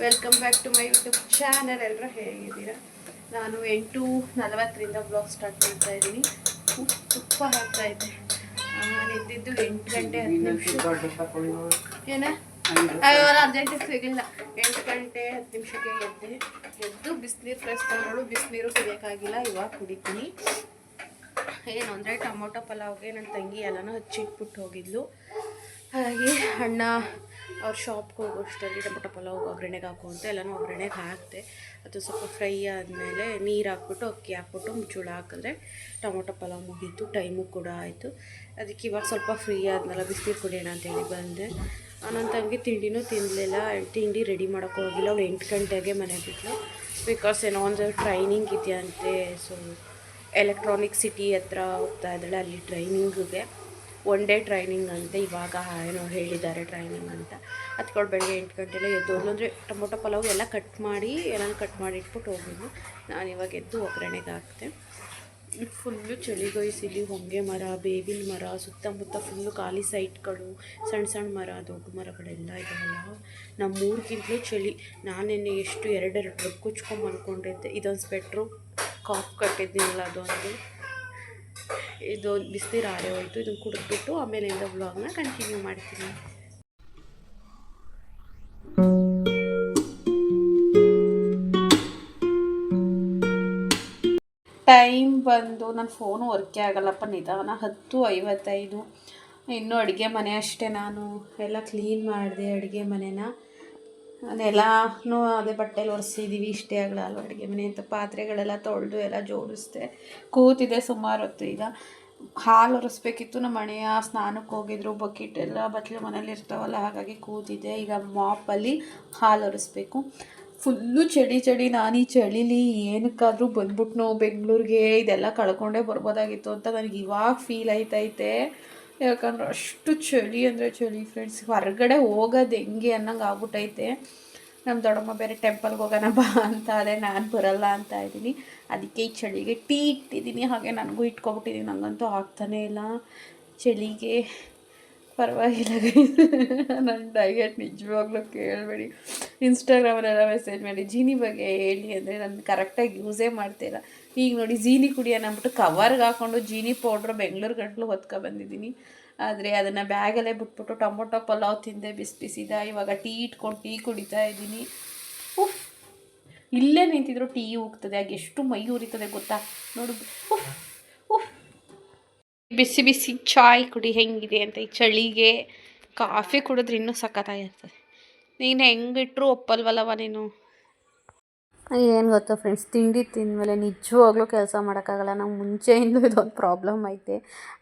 Welcome back to my YouTube channel ಎಲ್ಲರೂ ಹೇಗಿದ್ದೀರಾ? ನಾನು ಎಂಟು ನಲವತ್ತರಿಂದ ಬ್ಲಾಗ್ ಸ್ಟಾರ್ಟ್ ಮಾಡ್ತಾ ಇದ್ದೀನಿ. ತುಪ್ಪ ಹಾಕ್ತಾ ಇದ್ದೆ. ನಾನು ಇದ್ದಿದ್ದು ಎಂಟು ಗಂಟೆ ಹತ್ತು ನಿಮಿಷ. ಏನ? ಅಯ್ಯೋ ಅರ್ಜೆಂಟಿಗೆ ಸಿಗಲಿಲ್ಲ. ಎಂಟು ಗಂಟೆ ಹತ್ತು ನಿಮಿಷಕ್ಕೆ ಎದ್ದೆ. ಎದ್ದು ಬಿಸಿನೀರು ಫ್ರೆಶ್ ತಗೊಂಡು ಬಿಸಿನೀರು ಕುಡಿಯೋಕ್ಕಾಗಿಲ್ಲ. ಇವಾಗ ಕುಡಿತೀನಿ. ಏನು ಅಂದರೆ ಟೊಮೊಟೊ ಪಲಾವ್ಗೆ ನನ್ನ ತಂಗಿ ಎಲ್ಲನೂ ಹಚ್ಚಿಟ್ಬಿಟ್ಟು ಹೋಗಿದ್ಲು. ಹಾಗೆ ಅಣ್ಣ ಅವ್ರ ಶಾಪ್ಗೆ ಹೋಗೋಷ್ಟರಲ್ಲಿ ಟೊಮೊಟೊ ಪಲಾವ್ ಒಗ್ಗರಣೆಗೆ ಹಾಕು ಅಂತ ಎಲ್ಲನೂ ಒಗ್ಗರಣೆಗೆ ಹಾಕಿದೆ. ಅದು ಸ್ವಲ್ಪ ಫ್ರೈ ಆದಮೇಲೆ ನೀರು ಹಾಕ್ಬಿಟ್ಟು, ಅಕ್ಕಿ ಹಾಕ್ಬಿಟ್ಟು ಮುಚ್ಚುಳ ಹಾಕಿದ್ರೆ ಟೊಮೊಟೊ ಪಲಾವ್ ಮುಗೀತು, ಟೈಮು ಕೂಡ ಆಯಿತು. ಅದಕ್ಕೆ ಇವಾಗ ಸ್ವಲ್ಪ ಫ್ರೀ ಆದ್ಮೇಲೆ ಬಿಸಿನೀರು ಕುಡಿಯೋಣ ಅಂತೇಳಿ ಬಂದೆ. ನನ್ನ ತಂಗಿ ತಿಂಡಿನೂ ತಿನ್ನಲಿಲ್ಲ ತಿಂಡಿ ರೆಡಿ ಮಾಡೋಕ್ಕೆ ಹೋಗಿಲ್ಲ. ಅವಳು ಎಂಟು ಗಂಟೆಗೆ ಮನೆ ಬಿಟ್ಟಳು ಬಿಕಾಸ್ ಏನೋ ಒಂದು ಟ್ರೈನಿಂಗ್ ಇದೆಯಂತೆ. ಸೊ ಎಲೆಕ್ಟ್ರಾನಿಕ್ ಸಿಟಿ ಹತ್ರ ಹೋಗ್ತಾ ಇದ್ದಾಳೆ. ಅಲ್ಲಿ ಟ್ರೈನಿಂಗಿಗೆ. ಒನ್ ಡೇ ಟ್ರೈನಿಂಗ್ ಅಂತ ಇವಾಗ ಏನೋ ಹೇಳಿದ್ದಾರೆ ಟ್ರೈನಿಂಗ್ ಅಂತ. ಹತ್ಕೊಂಡು ಬೆಳಗ್ಗೆ ಎಂಟು ಗಂಟೆಲ್ಲ ಎದ್ದು ಅಂದರೆ ಟೊಮೊಟೊ ಪಲಾವ್ ಎಲ್ಲ ಕಟ್ ಮಾಡಿ ಎಲ್ಲ ಕಟ್ ಮಾಡಿ ಇಟ್ಬಿಟ್ಟು ಹೋಗಿದ್ದು ನಾನು ಇವಾಗ ಎದ್ದು ಒಗ್ಗರಣೆಗೆ ಹಾಕ್ತೆ ಫುಲ್ಲು ಚಳಿಗೊಯ್ಸಿಲಿ ಹೊಂಗೆ ಮರ, ಬೇವಿನ ಮರ, ಸುತ್ತಮುತ್ತ ಫುಲ್ಲು ಖಾಲಿ ಸೈಟ್ಗಳು ಸಣ್ಣ ಸಣ್ಣ ಮರ, ದೊಡ್ಡ ಮರಗಳೆಲ್ಲ ಇದಾವಲ್ಲ. ನಮ್ಮೂರಿಗಿಂತಲೂ ಚಳಿ. ನಾನೆನ್ನೆ ಎಷ್ಟು ಎರಡೆರಡು ಟ್ರಕ್ ಕುಚ್ಕೊಂಡು ಅಂದ್ಕೊಂಡಿದ್ದೆ ಇದೊಂದು ಸ್ವೆಟ್ರು ಕಾಫ್ ಕಟ್ಟಿದ್ದೀನಲ್ಲ ಅದೊಂದು ಇದು ಬಿಸಿನೀರು ಆರೆ ಹೋಯ್ತು, ಇದನ್ನು ಕುಡಿದ್ಬಿಟ್ಟು ಆಮೇಲಿಂದ ಬ್ಲಾಗ್ನ ಕಂಟಿನ್ಯೂ ಮಾಡ್ತೀನಿ. ಟೈಮ್ ಬಂದು ನನ್ನ ಫೋನು ವರ್ಕೇ ಆಗಲ್ಲಪ್ಪ, ನಿಧಾನ ಹತ್ತು ಐವತ್ತೈದು. ಇನ್ನೂ ಅಡುಗೆ ಮನೆ ಅಷ್ಟೇ ನಾನು. ಎಲ್ಲ ಕ್ಲೀನ್ ಮಾಡಿದೆ ಅಡುಗೆ ಮನೆನ. ಅದೆಲ್ಲನೂ ಅದೇ ಬಟ್ಟೆಲಿ ಒರೆಸಿದ್ದೀವಿ ಇಷ್ಟೇ ಆಗಲ್ಲ ಅಡುಗೆ ಮನೆ ಅಂತ. ಪಾತ್ರೆಗಳೆಲ್ಲ ತೊಳೆದು ಎಲ್ಲ ಜೋಡಿಸ್ದೆ. ಕೂತಿದೆ ಸುಮಾರು ಹೊತ್ತು ಈಗ. ಹಾಲು ಒರೆಸ್ಬೇಕಿತ್ತು. ನಮ್ಮ ಮನೆಯ ಸ್ನಾನಕ್ಕೆ ಹೋಗಿದ್ರು. ಬಕೆಟ್ ಎಲ್ಲ ಬಟ್ಲು ಮನೇಲಿ ಇರ್ತಾವಲ್ಲ, ಹಾಗಾಗಿ ಕೂತಿದೆ ಈಗ ಮಾಪಲ್ಲಿ ಹಾಲು ಒರೆಸ್ಬೇಕು. ಫುಲ್ಲು ಚಳಿ ಚಳಿ. ನಾನು ಈ ಚಳಿಲಿ ಏನಕ್ಕಾದರೂ ಬಂದ್ಬಿಟ್ನೋ ಬೆಂಗಳೂರಿಗೆ. ಇದೆಲ್ಲ ಕಳ್ಕೊಂಡೇ ಬರ್ಬೋದಾಗಿತ್ತು ಅಂತ ನನಗೆ ಇವಾಗ ಫೀಲ್ ಆಯ್ತೈತೆ. ಯಾಕಂದ್ರೆ ಅಷ್ಟು ಚಳಿ ಅಂದರೆ ಚಳಿ ಫ್ರೆಂಡ್ಸ್ ಹೊರಗಡೆ ಹೋಗೋದು ಹೆಂಗೆ ಅನ್ನಂಗೆ ಆಗ್ಬಿಟ್ಟೈತೆ ನಮ್ಮ ದೊಡ್ಡಮ್ಮ ಬೇರೆ ಟೆಂಪಲ್ಗೆ ಹೋಗೋಣ ಬಾ ಅಂತ ಅದೇ ನಾನು ಬರಲ್ಲ ಅಂತ ಇದ್ದೀನಿ. ಅದಕ್ಕೆ ಈ ಚಳಿಗೆ ಟೀ ಇಟ್ಟಿದ್ದೀನಿ. ಹಾಗೆ ನನಗೂ ಇಟ್ಕೊಬಿಟ್ಟಿದ್ದೀನಿ ನನಗಂತೂ ಆಗ್ತಾನೇ ಇಲ್ಲ. ಚಳಿಗೆ ಪರವಾಗಿಲ್ಲ ನನ್ನ ಡಯಟ್ ನಿಜವಾಗ್ಲೂ ಕೇಳಬೇಡಿ. ಇನ್ಸ್ಟಾಗ್ರಾಮಲ್ಲೆಲ್ಲ ಮೆಸೇಜ್ ಮಾಡಿ, ಜೀನಿ ಬಗ್ಗೆ ಹೇಳಿ. ಅಂದರೆ ನಾನು ಕರೆಕ್ಟಾಗಿ ಯೂಸೇ ಮಾಡ್ತಿಲ್ಲ ಈಗ ನೋಡಿ ಜೀನಿ ಕುಡಿಯೋಣ ಅಂದ್ಬಿಟ್ಟು ಕವರ್ಗೆ ಹಾಕ್ಕೊಂಡು ಜೀನಿ ಪೌಡ್ರ್ ಬೆಂಗಳೂರು ಗಂಟ್ಲು ಹೊತ್ಕೊ ಬಂದಿದ್ದೀನಿ. ಆದರೆ ಅದನ್ನು ಬ್ಯಾಗಲ್ಲೇ ಬಿಟ್ಬಿಟ್ಟು ಟೊಮೊಟೊ ಪಲಾವ್ ತಿಂದೆ, ಬಿಸಿ ಬಿಸಿದ. ಇವಾಗ ಟೀ ಇಟ್ಕೊಂಡು ಟೀ ಕುಡಿತಾ ಇದ್ದೀನಿ. ಉಫ್! ಇಲ್ಲೇ ನಿಂತಿದ್ರು ಟೀ ಹೋಗ್ತದೆ ಆಗ ಎಷ್ಟು ಮೈ ಉರಿತದೆ ಗೊತ್ತಾ? ನೋಡು. ಉಫ್! ಬಿಸಿ ಬಿಸಿ ಚಾಯ್ ಕುಡಿ, ಹೆಂಗಿದೆ ಅಂತ ಈ ಚಳಿಗೆ. ಕಾಫಿ ಕುಡಿದ್ರೆ ಇನ್ನೂ ಸಖತ್ತಾಗಿರ್ತದೆ. ನೀನು ಹೆಂಗಿಟ್ರು ಒಪ್ಪಲ್ವಲ್ಲವ ನೀನು? ಏನು ಗೊತ್ತಾ ಫ್ರೆಂಡ್ಸ್ ತಿಂಡಿ ತಿಂದಮೇಲೆ ನಿಜವಾಗ್ಲೂ ಕೆಲಸ ಮಾಡೋಕ್ಕಾಗಲ್ಲ. ನಂಗೆ ಮುಂಚೆಯಿಂದ ಇದೊಂದು ಪ್ರಾಬ್ಲಮ್ ಐತೆ.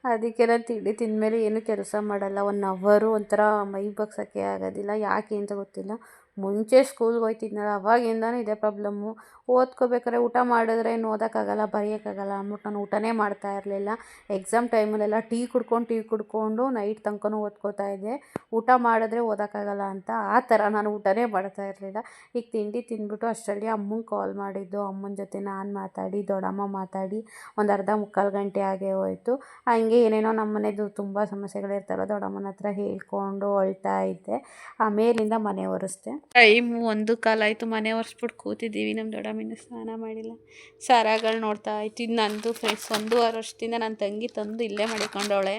ಅದಕ್ಕೆ ನಾನು ತಿಂಡಿ ತಿಂದಮೇಲೆ ಏನು ಕೆಲಸ ಮಾಡಲ್ಲ. ಒನ್ ಅವರು ಒಂಥರ ಮೈ ಬಗ್ಸೋಕ್ಕೆ ಆಗೋದಿಲ್ಲ. ಯಾಕೆ ಅಂತ ಗೊತ್ತಿಲ್ಲ. ಮುಂಚೆ ಸ್ಕೂಲ್ಗೆ ಹೋಗ್ತಿದ್ನಲ್ಲ ಅವಾಗಿಂದನೂ ಇದೇ ಪ್ರಾಬ್ಲಮ್ಮು ಓದ್ಕೋಬೇಕಾದ್ರೆ ಊಟ ಮಾಡಿದ್ರೆ ಏನು ಓದೋಕ್ಕಾಗಲ್ಲ, ಬರೆಯೋಕ್ಕಾಗಲ್ಲ ಅಂದ್ಬಿಟ್ಟು ನಾನು ಊಟನೇ ಮಾಡ್ತಾ ಇರಲಿಲ್ಲ. ಎಕ್ಸಾಮ್ ಟೈಮಲ್ಲೆಲ್ಲ ಟೀ ಕುಡ್ಕೊಂಡು ಟೀ ಕುಡ್ಕೊಂಡು ನೈಟ್ ತನಕನೂ ಓದ್ಕೋತಾ ಇದ್ದೆ. ಊಟ ಮಾಡಿದ್ರೆ ಓದೋಕ್ಕಾಗಲ್ಲ ಅಂತ ಆ ಥರ ನಾನು ಊಟನೇ ಮಾಡ್ತಾ ಇರಲಿಲ್ಲ. ಈಗ ತಿಂಡಿ ತಿಂದ್ಬಿಟ್ಟು ಅಷ್ಟರಲ್ಲಿ ಅಮ್ಮಂಗೆ ಕಾಲ್ ಮಾಡಿದ್ದು. ಅಮ್ಮನ ಜೊತೆ ನಾನು ಮಾತಾಡಿ, ದೊಡ್ಡಮ್ಮ ಮಾತಾಡಿ ಒಂದು ಅರ್ಧ ಮುಕ್ಕಾಲು ಗಂಟೆ ಆಗೇ ಹೋಯಿತು. ಹಂಗೆ ಏನೇನೋ ನಮ್ಮ ಮನೆದು ತುಂಬ ಸಮಸ್ಯೆಗಳಿರ್ತಾರೋ ದೊಡ್ಡಮ್ಮನ ಹತ್ರ ಹೇಳ್ಕೊಂಡು ಅಳ್ತಾ ಇದ್ದೆ. ಆಮೇಲಿಂದ ಮನೆ ಒರೆಸ್ದೆ. ಟೈಮು ಒಂದು ಕಾಲಾಯಿತು ಮನೆ ಒರೆಸ್ಬಿಟ್ಟು ಕೂತಿದ್ದೀವಿ ನಮ್ಮ ದೊಡ್ಡಮ್ಮನ ಸ್ನಾನ ಮಾಡಿಲ್ಲ. ಸರಗಳು ನೋಡ್ತಾ ಇತ್ತು ಇದು ನಂದು ಫ್ರೆಂಡ್ಸ್ ಒಂದೂವರೆ ವರ್ಷದಿಂದ ನನ್ನ ತಂಗಿ ತಂದು ಇಲ್ಲೇ ಮಾಡಿಕೊಂಡವಳೆ.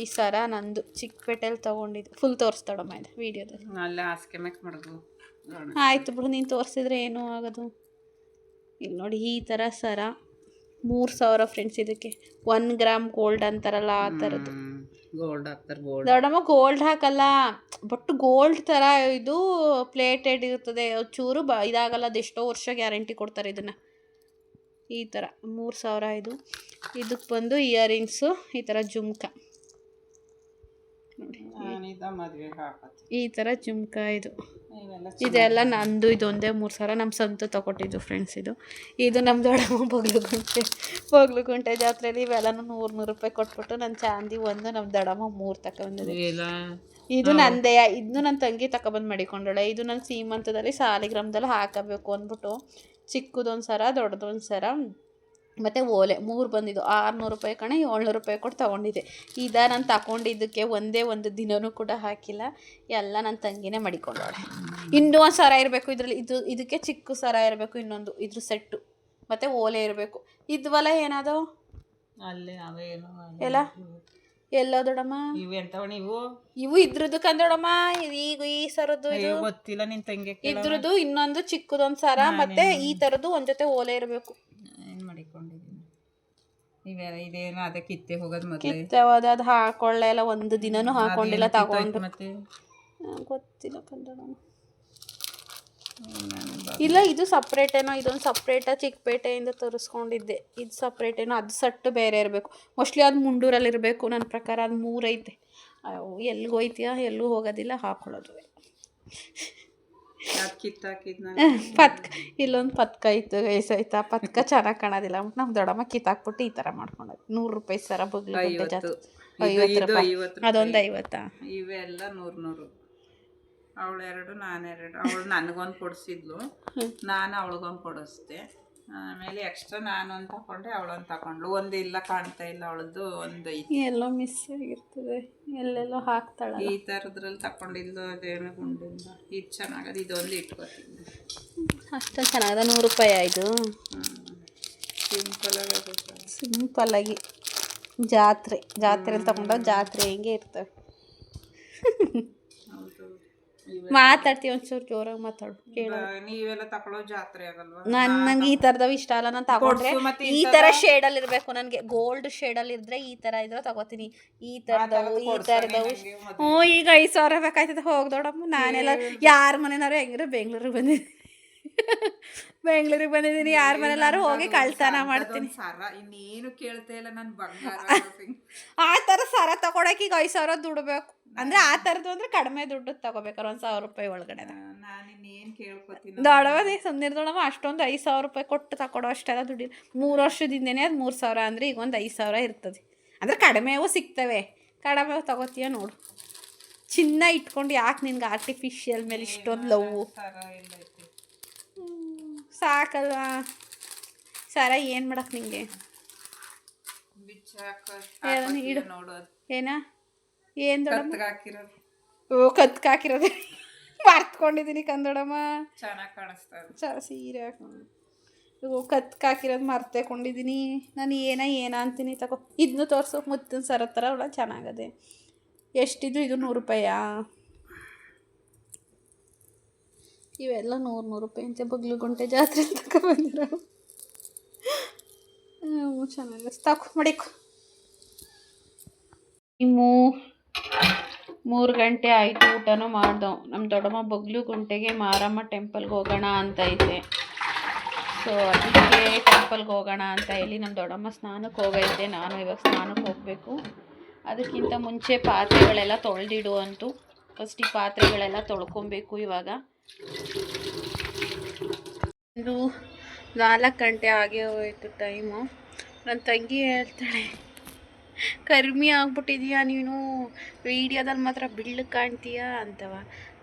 ಈ ಸರ ನಂದು ಚಿಕ್ಕಪೇಟೆಯಲ್ಲಿ ತೊಗೊಂಡಿದ್ದು. ಫುಲ್ ತೋರಿಸ್ತಾಳಮ್ಮ ಇದು ವೀಡಿಯೋದಲ್ಲಿ ಅಲ್ಲೇ ಹಾಸಿಗೆ ಮ್ಯಾಕ್ ಮಾಡೋದು. ಆಯಿತು ಬಿಡು ನೀನು ತೋರಿಸಿದ್ರೆ ಏನೂ ಆಗೋದು. ಇಲ್ಲಿ ನೋಡಿ ಈ ಥರ ಸರ. ಮೂರು ಸಾವಿರ ಫ್ರೆಂಡ್ಸ್ ಇದಕ್ಕೆ. ಒನ್ ಗ್ರಾಮ್ ಗೋಲ್ಡ್ ಅಂತಾರಲ್ಲ ಆ ಥರದ್ದು ಗೋಲ್ಡ್ ಹಾಕ್ತಾರೆ ಗೋಲ್ಡ್ ದೊಡ್ಡಮ್ಮ ಗೋಲ್ಡ್ ಹಾಕಲ್ಲ. ಬಟ್ ಗೋಲ್ಡ್ ಥರ ಇದು ಪ್ಲೇಟೆಡ್ ಇರ್ತದೆ. ಚೂರು ಬ ಇದಾಗಲ್ಲ ಅದೆಷ್ಟೋ ವರ್ಷ ಗ್ಯಾರಂಟಿ ಕೊಡ್ತಾರೆ ಇದನ್ನು. ಈ ಥರ ಮೂರು ಸಾವಿರ ಇದು. ಇದಕ್ಕೆ ಬಂದು ಇಯರಿಂಗ್ಸು ಈ ಥರ ಜುಮ್ಕ ನೋಡಿ ನಾನಿದ ಮದ್ವೆಗೆ ಹಾಕತ್ತೆ ಈ ಥರ ಜುಮ್ಕ ಇದು. ಇದೆಲ್ಲ ನಂದು ಇದೊಂದೇ ಮೂರು ಸಾವಿರ ನಮ್ಮ ಸ್ವಂತ ತಗೊಟ್ಟಿದ್ದು ಫ್ರೆಂಡ್ಸ್ ಇದು. ಇದು ನಮ್ಮ ದೊಡ್ಡಮ್ಮ ಬಗ್ಲುಗುಂಟೆ. ಬಗ್ಲುಗುಂಟೆ ಜಾತ್ರೆಯಲ್ಲಿ ಇವೆಲ್ಲನೂ ನೂರು ನೂರು ರೂಪಾಯಿ ಕೊಟ್ಬಿಟ್ಟು ನನ್ನ ಚಾಂದಿ ಒಂದು ನಮ್ಮ ದೊಡ್ಡಮ್ಮ ಮೂರು ತಗೊಂಡಿದೆ ಬಂದಿದೆ. ಇದು ನಂದೆಯ ಇದನ್ನು ನನ್ನ ತಂಗಿ ತಗೊಬಂದು ಮಾಡಿಕೊಂಡಳೆ. ಇದು ನನ್ನ ಸೀಮಂತದಲ್ಲಿ ಸಾಲಿಗ್ರಾಮದಲ್ಲಿ ಹಾಕಬೇಕು ಅಂದ್ಬಿಟ್ಟು ಚಿಕ್ಕದೊಂದು ಸರ ದೊಡ್ಡದೊಂದು ಸರ ಮತ್ತು ಓಲೆ ಮೂರು ಬಂದಿದ್ದು ಆರುನೂರು ರೂಪಾಯಿ ಕಣೆ ಏಳ್ನೂರು ರೂಪಾಯಿ ಕೊಟ್ಟು ತೊಗೊಂಡಿದ್ದೆ. ಇದ ನಾನು ತಗೊಂಡಿದ್ದಕ್ಕೆ ಒಂದೇ ಒಂದು ದಿನವೂ ಕೂಡ ಹಾಕಿಲ್ಲ. ಎಲ್ಲ ನನ್ನ ತಂಗಿನೇ ಮಡಿಕೊಂಡವಳೆ. ಇನ್ನೂ ಒಂದು ಸರ ಇರಬೇಕು ಇದರಲ್ಲಿ. ಇದು ಇದಕ್ಕೆ ಚಿಕ್ಕ ಸರ ಇರಬೇಕು ಇನ್ನೊಂದು ಇದ್ರ ಸೆಟ್ಟು. ಮತ್ತು ಓಲೆ ಇರಬೇಕು. ಇದ್ವಲ್ಲ ಏನಾದೋ? ಎಲ್ಲ? ಎಲ್ಲೋ ದೊಡಮ್ಮ ಇವು ಇವು? ಇದ್ರದ್ದು ಕಂದೊಡಮ್ಮ ಈಗ ಈ ಸರದ್ದು ಇದು. ಗೊತ್ತಿಲ್ಲ ನಿನ್ ತಂಗಿ ಇದ್ರದ್ದು ಇನ್ನೊಂದು ಚಿಕ್ಕದೊಂದು ಸರ. ಮತ್ತೆ ಈ ತರದ್ದು ಒಂದ್ ಜೊತೆ ಓಲೆ ಇರಬೇಕು. ಇವೆ ಇದೇನು ಅದಕ್ಕೆ ಕಿತ್ತೆ ಹೋಗೋದು ಮೊದಲೇ ಕಿತ್ತವಾದ ಅದು ಹಾಕೊಳ್ಳೆ ಒಂದು ದಿನನೂ ಹಾಕೊಂಡಿಲ್ಲ ತಗೊಂಡು. ಮತ್ತೆ. ಗೊತ್ತಿಲ್ಲ ಕನ್ನಡ. ಇಲ್ಲ ಇದು ಸಪ್ರೇಟ್ ಏನೋ ಇದೊಂದು ಸಪ್ರೇಟ ಚಿಕ್ಕಪೇಟೆಯಿಂದ ತರಿಸ್ಕೊಂಡಿದ್ದೆ. ಇದು ಸಪ್ರೇಟ್ ಏನೋ ಅದು ಸಟ್ಟು ಬೇರೆ ಇರಬೇಕು. ಮೋಸ್ಟ್ಲಿ ಅದು ಮುಂಡೂರಲ್ಲಿ ಇರಬೇಕು ನನ್ನ ಪ್ರಕಾರ ಅದು ಮೂರೈತೆ. ಎಲ್ಲಿಗೆ ಹೋಯ್ತೀಯಾ ಎಲ್ಲೂ ಹೋಗೋದಿಲ್ಲ ಹಾಕೊಳ್ಳೋದು. ಪತ್ಕ ಇಲ್ಲೊಂದು ಪತ್ಕ ಇತ್ತು ಗೈಸ್ ಆಯ್ತಾ? ಪತ್ಕ ಚೆನ್ನಾಗಿ ಕಾಣೋದಿಲ್ಲ. ಅಂದ್ಬಿಟ್ಟು ನಮ್ಮ ದೊಡ್ಡಮ್ಮ ಕಿತ್ತಾಕ್ಬಿಟ್ಟು ಈ ಥರ ಮಾಡ್ಕೊಂಡದ್ದು ನೂರು ರೂಪಾಯಿ ಸರ ಬಗ್ಲು ಐವತ್ತು. ರೂಪಾಯಿ. ಅದೊಂದು ಐವತ್ತಾ? ಇವೆಲ್ಲ ನೂರು ನೂರು. ಅವಳೆರಡು ನಾನೆರಡು. ಅವಳು ನನಗೊಂದು ಕೊಡಿಸಿದ್ಲು. ನಾನು ಅವಳಿಗೊಂದು ಕೊಡಿಸ್ದೆ. ಆಮೇಲೆ ಎಕ್ಸ್ಟ್ರಾ ನಾನು ಒಂದು ತಗೊಂಡೆ ಅವಳೊಂದು ತಗೊಂಡ್ಳು ಒಂದು ಇಲ್ಲ ಕಾಣ್ತಾ ಇಲ್ಲ ಅವಳದ್ದು ಒಂದು ಎಲ್ಲೋ ಮಿಸ್ ಆಗಿರ್ತದೆ. ಎಲ್ಲೆಲ್ಲೋ ಹಾಕ್ತಾಳೆ ಈ ಥರದ್ರಲ್ಲಿ ತಗೊಂಡಿಲ್ಲ ಅದೇನು ಗುಂಡಿಂದ. ಇದು ಚೆನ್ನಾಗದ ಇದೊಂದು ಇಟ್ಕೋತೀನಿ. ಅಷ್ಟು ಚೆನ್ನಾಗದ ನೂರು ರೂಪಾಯಿ ಆಯಿತು ಸಿಂಪಲ್ ಆಗುತ್ತೆ ಸಿಂಪಲ್ಲಾಗಿ ಜಾತ್ರೆ. ಜಾತ್ರೆಯಲ್ಲಿ ತಗೊಂಡಾಗ ಜಾತ್ರೆ ಹೆಂಗೆ ಇರ್ತವೆ ಮಾತಾಡ್ತೀವಿ ಒಂಚೂರು ಜೋರಾಗಿ ಮಾತಾಡು ಕೇಳು. ನೀವೆಲ್ಲ ತಗೊಳ್ಳೋ ಜಾತ್ರೆ ಆಗಲ್ವಾ? ನನ್ ನಂಗೆ ಈ ತರದವ್ ಇಷ್ಟ ಅಲ್ಲ ನಾನು ತಗೊಂಡ್ರೆ ಈ ತರ ಶೇಡ್ ಅಲ್ಲಿ ಇರ್ಬೇಕು ನನ್ಗೆ ಗೋಲ್ಡ್ ಅಲ್ಲಿ ಇದ್ರೆ ಈ ತರ ಇದ್ರೆ ತಗೋತೀನಿ. ಈ ತರದವು ಈ ತರದವು ಹ್ಞೂ ಈಗ ಐದು ಸಾವಿರ ಬೇಕಾಯ್ತದೆ ಹೋಗ್ ದೊಡಮ್ಮ ನಾನೆಲ್ಲ ಯಾರ ಮನೆನಾರು ಹೆಂಗಿರೋ ಬೆಂಗಳೂರಿಗೆ ಬಂದಿದ್ದೀನಿ. ಬೆಂಗಳೂರಿಗೆ ಬಂದಿದ್ದೀನಿ ಯಾರ ಮನೆಲ್ಲಾರು ಹೋಗಿ ಕಳ್ತನ ಮಾಡ್ತೀನಿ. ಇನ್ನೇನು ಕೇಳ್ತಾ ಇಲ್ಲ ಆ ತರ ಸರ ತಗೊಳಕ್ಕೆ ಈಗ ಐದು ಸಾವಿರ ದುಡ್ಬೇಕು. ಅಂದರೆ ಆ ಥರದ್ದು ಅಂದ್ರೆ ಕಡಿಮೆ ದುಡ್ಡು ತಗೋಬೇಕಾರ ಒಂದು ಸಾವಿರ ರೂಪಾಯಿ ಒಳಗಡೆ. ನಾನು ಏನು ಕೇಳ್ಕೊತೀನಿ ದೊಡವದೇ ಸುಮ್ಮನೆ ದೊಡವ ಅಷ್ಟೊಂದು ಐದು ಸಾವಿರ ರೂಪಾಯಿ ಕೊಟ್ಟು ತಗೊಳ್ಳೋ ಅಷ್ಟೆಲ್ಲ ದುಡ್ಡಿಲ್ಲ ಮೂರು ವರ್ಷದಿಂದನೇ ಅದು ಮೂರು ಸಾವಿರ ಅಂದರೆ ಈಗ ಒಂದು ಐದು ಸಾವಿರ ಇರ್ತದೆ. ಅಂದ್ರೆ ಕಡಿಮೆವು ಸಿಗ್ತವೆ. ಕಡಿಮೆ ತಗೋತೀಯ ನೋಡು. ಚಿನ್ನ ಇಟ್ಕೊಂಡು ಯಾಕೆ ನಿನ್ಗೆ ಆರ್ಟಿಫಿಷಿಯಲ್ ಮೇಲೆ ಇಷ್ಟೊಂದು ಲವ್ ಸಾಕಲ್ವಾ? ಸರ ಏನು ಮಾಡಕ್ಕೆ ನಿಂಗೆ? ಏನ? ಏನ ಹಾಕಿರೋದು. ಓ ಕತ್ಕ ಹಾಕಿರೋದೆ. ಮರ್ತ್ಕೊಂಡಿದ್ದೀನಿ ಕಂದೊಡಮ್ಮ. ಚೆನ್ನಾಗಿ ಕಾಣಿಸ್ತಾ ಚ ಸೀರೆ ಓ ಕತ್ಕಾಕಿರೋದು ಕತ್ಕ ಹಾಕಿರೋದು ಮರ್ತೆ ಕೊಂಡಿದ್ದೀನಿ ನಾನು ಏನ ಏನ ಅಂತೀನಿ ತಗೋ. ಇದನ್ನು ತೋರಿಸು ಮುತ್ತಿನ ಸರ ಥರ ಅವಳ ಚೆನ್ನಾಗದೆ. ಎಷ್ಟಿದು ಇದು ನೂರು ರೂಪಾಯಾ? ಇವೆಲ್ಲ ನೂರು ನೂರು ರೂಪಾಯಿ ಅಂತೆ ಬಗ್ಲು ಗುಂಟೆ ಜಾತ್ರೆ ತಗೊಂಡಿರ ಹ್ಞೂ ಚೆನ್ನಾಗಿ ತಗೋ ಮಡಿಕೊ. ಮೂ ಮೂರು ಗಂಟೆ ಆಯಿತು ಊಟನೂ ಮಾಡ್ದವು ನಮ್ಮ ದೊಡ್ಡಮ್ಮ ಬಗ್ಲು ಗುಂಟೆಗೆ ಮಾರಮ್ಮ ಟೆಂಪಲ್ಗೆ ಹೋಗೋಣ ಅಂತ ಐತೆ ಸೊ ಅದಕ್ಕೆ ಟೆಂಪಲ್ಗೆ ಹೋಗೋಣ ಅಂತ ಹೇಳಿ ನಮ್ಮ ದೊಡ್ಡಮ್ಮ ಸ್ನಾನಕ್ಕೆ ಹೋಗೈತೆ ನಾನು ಇವಾಗ ಸ್ನಾನಕ್ಕೆ ಹೋಗಬೇಕು. ಅದಕ್ಕಿಂತ ಮುಂಚೆ ಪಾತ್ರೆಗಳೆಲ್ಲ ತೊಳೆದಿಡು ಅಂತು. ಫಸ್ಟ್ ಈ ಪಾತ್ರೆಗಳೆಲ್ಲ ತೊಳ್ಕೊಬೇಕು ಇವಾಗ. ಒಂದು ನಾಲ್ಕು ಗಂಟೆ ಆಗೇ ಹೋಯಿತು ಟೈಮು. ನನ್ನ ತಂಗಿ ಹೇಳ್ತಾಳೆ ಕರ್ಮಿ ಆಗ್ಬಿಟ್ಟಿದೀಯಾ ನೀನು? ವೀಡಿಯೋದಲ್ಲಿ ಮಾತ್ರ ಬಿಳ್ಳು ಕಾಣ್ತೀಯಾ ಅಂತವ.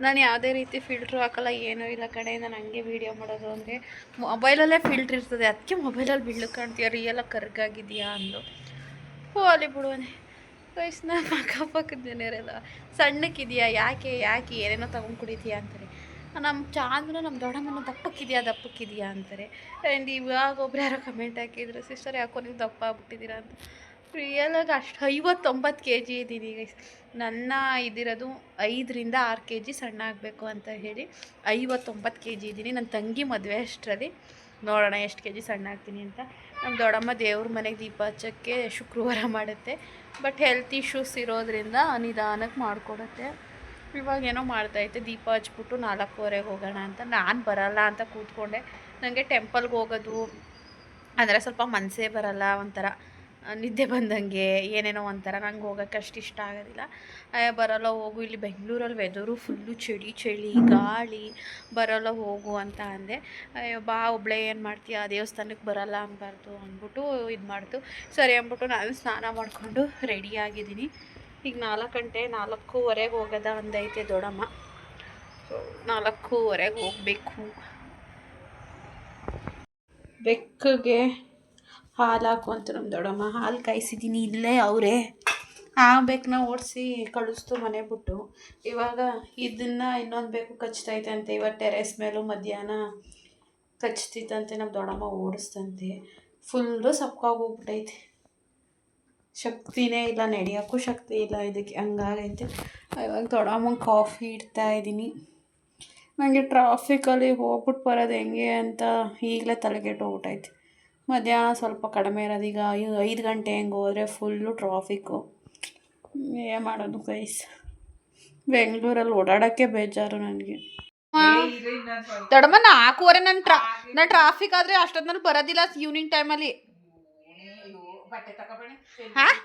ನಾನು ಯಾವುದೇ ರೀತಿ ಫಿಲ್ಟ್ರು ಹಾಕಲ್ಲ, ಏನೂ ಇಲ್ಲ ಕಡೆ ನಾನು ಹಂಗೆ ವೀಡಿಯೋ ಮಾಡೋದು ಅಂದರೆ ಮೊಬೈಲಲ್ಲೇ ಫಿಲ್ಟ್ರ್ ಇರ್ತದೆ. ಅದಕ್ಕೆ ಮೊಬೈಲಲ್ಲಿ ಬಿಳ್ಳು ಕಾಣ್ತೀಯ? ರಿಯಲಾಗಿ ಕರ್ಗಾಗಿದೆಯಾ ಅಂದು. ಹೋಲಿ ಬಿಡುವನೆ. ವಯಸ್ಸಿನ ಅಕ್ಕಪಕ್ಕದ ಜನರೆಲ್ಲ ಸಣ್ಣಕ್ಕಿದೆಯಾ? ಯಾಕೆ? ಯಾಕೆ? ಏನೇನೋ ತಗೊಂಡು ಕುಡಿತೀಯಾ ಅಂತಾರೆ. ನಮ್ಮ ಚಾಂದ್ರು ನಮ್ಮ ದೊಡ್ಡಮ್ಮನ ದಪ್ಪಕ್ಕಿದೆಯಾ? ದಪ್ಪಕ್ಕಿದೆಯಾ ಅಂತಾರೆ. ಆ್ಯಂಡ್ ಇವಾಗ ಒಬ್ರು ಯಾರೋ ಕಮೆಂಟ್ ಹಾಕಿದ್ರು, ಸಿಸ್ಟರ್, ಯಾಕೋ ನೀವು ದಪ್ಪ ಆಗ್ಬಿಟ್ಟಿದ್ದೀರಾ? ಅಂತ. ರಿಯಲಾಗಿ ಅಷ್ಟು ಐವತ್ತೊಂಬತ್ತು ಕೆ ಜಿ ಇದ್ದೀನಿ ಗೈಸ್ ನನ್ನ ಇದಿರೋದು ಐದರಿಂದ ಆರು ಕೆ ಜಿ ಸಣ್ಣ ಆಗಬೇಕು ಅಂತ ಹೇಳಿ ಐವತ್ತೊಂಬತ್ತು ಕೆ ಜಿ ಇದ್ದೀನಿ. ನನ್ನ ತಂಗಿ ಮದುವೆ ಅಷ್ಟರಲ್ಲಿ. ನೋಡೋಣ ಎಷ್ಟು ಕೆ ಜಿ ಸಣ್ಣ ಆಗ್ತೀನಿ ಅಂತ. ನಮ್ಮ ದೊಡ್ಡಮ್ಮ ದೇವ್ರ ಮನೆಗೆ ದೀಪ ಹಚ್ಚೋಕ್ಕೆ ಶುಕ್ರವಾರ ಮಾಡುತ್ತೆ. ಬಟ್ ಹೆಲ್ತ್ ಇಶ್ಯೂಸ್ ಇರೋದ್ರಿಂದ ನಿಧಾನಕ್ಕೆ ಮಾಡಿಕೊಡುತ್ತೆ. ಇವಾಗ ಏನೋ ಮಾಡ್ತೈತೆ ದೀಪ ಹಚ್ಬಿಟ್ಟು ನಾಲ್ಕೂವರೆಗೆ ಹೋಗೋಣ ಅಂತ. ನಾನು ಬರಲ್ಲ ಅಂತ ಕೂತ್ಕೊಂಡೆ. ನನಗೆ ಟೆಂಪಲ್ಗೆ ಹೋಗೋದು, ಅಂದರೆ ಸ್ವಲ್ಪ ಮನಸ್ಸೇ ಬರಲ್ಲ ಒಂಥರ. ನಿದ್ದೆ ಬಂದಂಗೆ ಏನೇನೋ ಒಂಥರ ನಂಗೆ ಹೋಗೋಕ್ಕೆ ಅಷ್ಟು ಇಷ್ಟ ಆಗೋದಿಲ್ಲ. ಬರೋಲ್ಲ ಹೋಗು, ಇಲ್ಲಿ ಬೆಂಗಳೂರಲ್ಲಿ ವೆದರು ಫುಲ್ಲು ಚಳಿ ಚಳಿ, ಗಾಳಿ, ಬರೋಲ್ಲ ಹೋಗು ಅಂತ ಅಂದೆ. ಅಯ್ಯೋ, ಬಾ, ಒಬ್ಳೆ ಏನು ಮಾಡ್ತೀಯ? ದೇವಸ್ಥಾನಕ್ಕೆ ಬರೋಲ್ಲ ಅನ್ಬಾರ್ದು ಅಂದ್ಬಿಟ್ಟು ಇದು ಮಾಡ್ತು. ಸರಿ ಅಂದ್ಬಿಟ್ಟು ನಾನು ಸ್ನಾನ ಮಾಡಿಕೊಂಡು ರೆಡಿಯಾಗಿದ್ದೀನಿ ಈಗ ನಾಲ್ಕು ಗಂಟೆ, ನಾಲ್ಕೂವರೆಗೆ ಹೋಗೋದ ಒಂದೈತೆ ದೊಡ್ಡಮ್ಮ. ಸೊ ನಾಲ್ಕೂವರೆಗೆ ಹೋಗಬೇಕು. ಬೆಕ್ಕಗೆ ಹಾಲು ಹಾಕು ಅಂತ ನಮ್ಮ ದೊಡ್ಡಮ್ಮ. ಹಾಲು ಕಾಯಿಸಿದ್ದೀನಿ ಇಲ್ಲೇ ಅವರೇ. ಆ ಬೇಕನ್ನ ಓಡಿಸಿ ಕಳಿಸ್ತು ಮನೆ ಬಿಟ್ಟು. ಇವಾಗ ಇದನ್ನು ಇನ್ನೊಂದು ಬೇಕು ಅಂತೆ. ಇವಾಗ ಟೆರೆಸ್ ಮೇಲೂ ಮಧ್ಯಾಹ್ನ ಕಚ್ತಿತ್ತಂತೆ ನಮ್ಮ ದೊಡ್ಡಮ್ಮ ಓಡಿಸ್ತಂತೆ. ಫುಲ್ಲು ಸಪ್ಕಾಗೋಗ್ಬಿಟ್ಟೈತೆ ಶಕ್ತಿನೇ ಇಲ್ಲ, ನಡೆಯೋಕ್ಕೂ ಶಕ್ತಿ ಇಲ್ಲ ಇದಕ್ಕೆ. ಹಂಗಾಗೈತೆ. ಇವಾಗ ದೊಡ್ಡಮ್ಮಂಗೆ ಕಾಫಿ ಇಡ್ತಾ ಇದ್ದೀನಿ ನನಗೆ ಟ್ರಾಫಿಕಲ್ಲಿ ಹೋಗ್ಬಿಟ್ಟು ಬರೋದು ಹೆಂಗೆ ಅಂತ ಈಗಲೇ ತಲೆಗೆಟ್ಟು ಹೋಗ್ಬಿಟ್ಟೈತೆ ಮಧ್ಯಾಹ್ನ ಸ್ವಲ್ಪ ಕಡಿಮೆ ಇರೋದು. ಈಗ ಐದು ಗಂಟೆ ಹೆಂಗೆ ಹೋದರೆ ಫುಲ್ಲು ಟ್ರಾಫಿಕ್ಕು ಏ ಮಾಡೋದು ಗೈಸ್ ಬೆಂಗಳೂರಲ್ಲಿ ಓಡಾಡೋಕ್ಕೆ ಬೇಜಾರು ನನಗೆ. ದೊಡ್ಡಮ್ಮ ನಾಲ್ಕೂವರೆ ನನ್ನ ಟ್ರಾ ನಾನು ಟ್ರಾಫಿಕ್ ಆದರೆ ಅಷ್ಟೊತ್ತಿನಲ್ಲಿ ಬರೋದಿಲ್ಲ ಈವ್ನಿಂಗ್ ಟೈಮಲ್ಲಿ ಹಾಂ?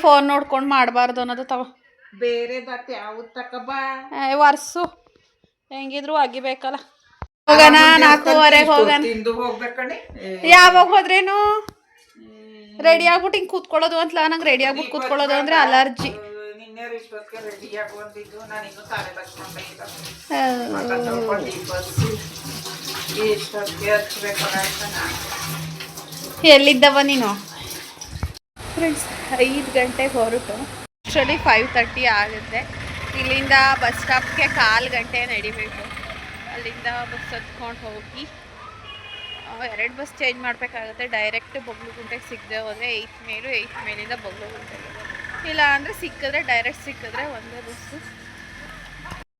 ಫೋನ್ ನೋಡ್ಕೊಂಡು ಮಾಡಬಾರ್ದು ಅನ್ನೋದು ತಗೋ. ಬೇರೆ ಯಾವ್ದು ತಕಬಾ ಏ, ವರ್ಸು ಹೆಂಗಿದ್ರು ಅಗಿಬೇಕಲ್ಲ. ಹೋಗೋಣ ನಾಲ್ಕೂವರೆಗೆ ಹೋಗೋಣ. ಯಾವಾಗ ಹೋದ್ರೇನು? ರೆಡಿ ಆಗ್ಬಿಟ್ಟು ಹಿಂಗೆ ಕೂತ್ಕೊಳ್ಳೋದು ಅಂತಲ್ಲ ನಂಗೆ ರೆಡಿ ಆಗ್ಬಿಟ್ಟು ಕೂತ್ಕೊಳ್ಳೋದು ಅಂದರೆ ಅಲರ್ಜಿ. ಎಲ್ಲಿದ್ದವ ನೀನು? ಫ್ರೆಂಡ್ಸ್ ಐದು ಗಂಟೆಗೆ ಹೊರಟು. ಆ್ಯಕ್ಚುಲಿ ಫೈವ್ ತರ್ಟಿ ಆಗುತ್ತೆ. ಇಲ್ಲಿಂದ ಬಸ್ ಸ್ಟಾಪ್ಗೆ ಕಾಲು ಗಂಟೆ ನಡಿಬೇಕು. ಅಲ್ಲಿಂದ ಬಸ್ ಹತ್ಕೊಂಡು ಹೋಗಿ ಎರಡು ಬಸ್ ಚೇಂಜ್ ಮಾಡಬೇಕಾಗುತ್ತೆ. ಡೈರೆಕ್ಟ್ ಬಗ್ಲುಗುಂಟೆಗೆ ಸಿಗದೆ ಹೋದರೆ ಏಯ್ತ್ ಮೇಲು ಏಯ್ತ್ ಮೇಲಿಂದ ಬೊಗ್ಲುಗುಂಟೆಗೆ ಇಲ್ಲ ಅಂದರೆ ಸಿಕ್ಕಿದ್ರೆ ಡೈರೆಕ್ಟ್ ಸಿಕ್ಕಿದ್ರೆ ಒಂದೇ ಬಸ್ಸು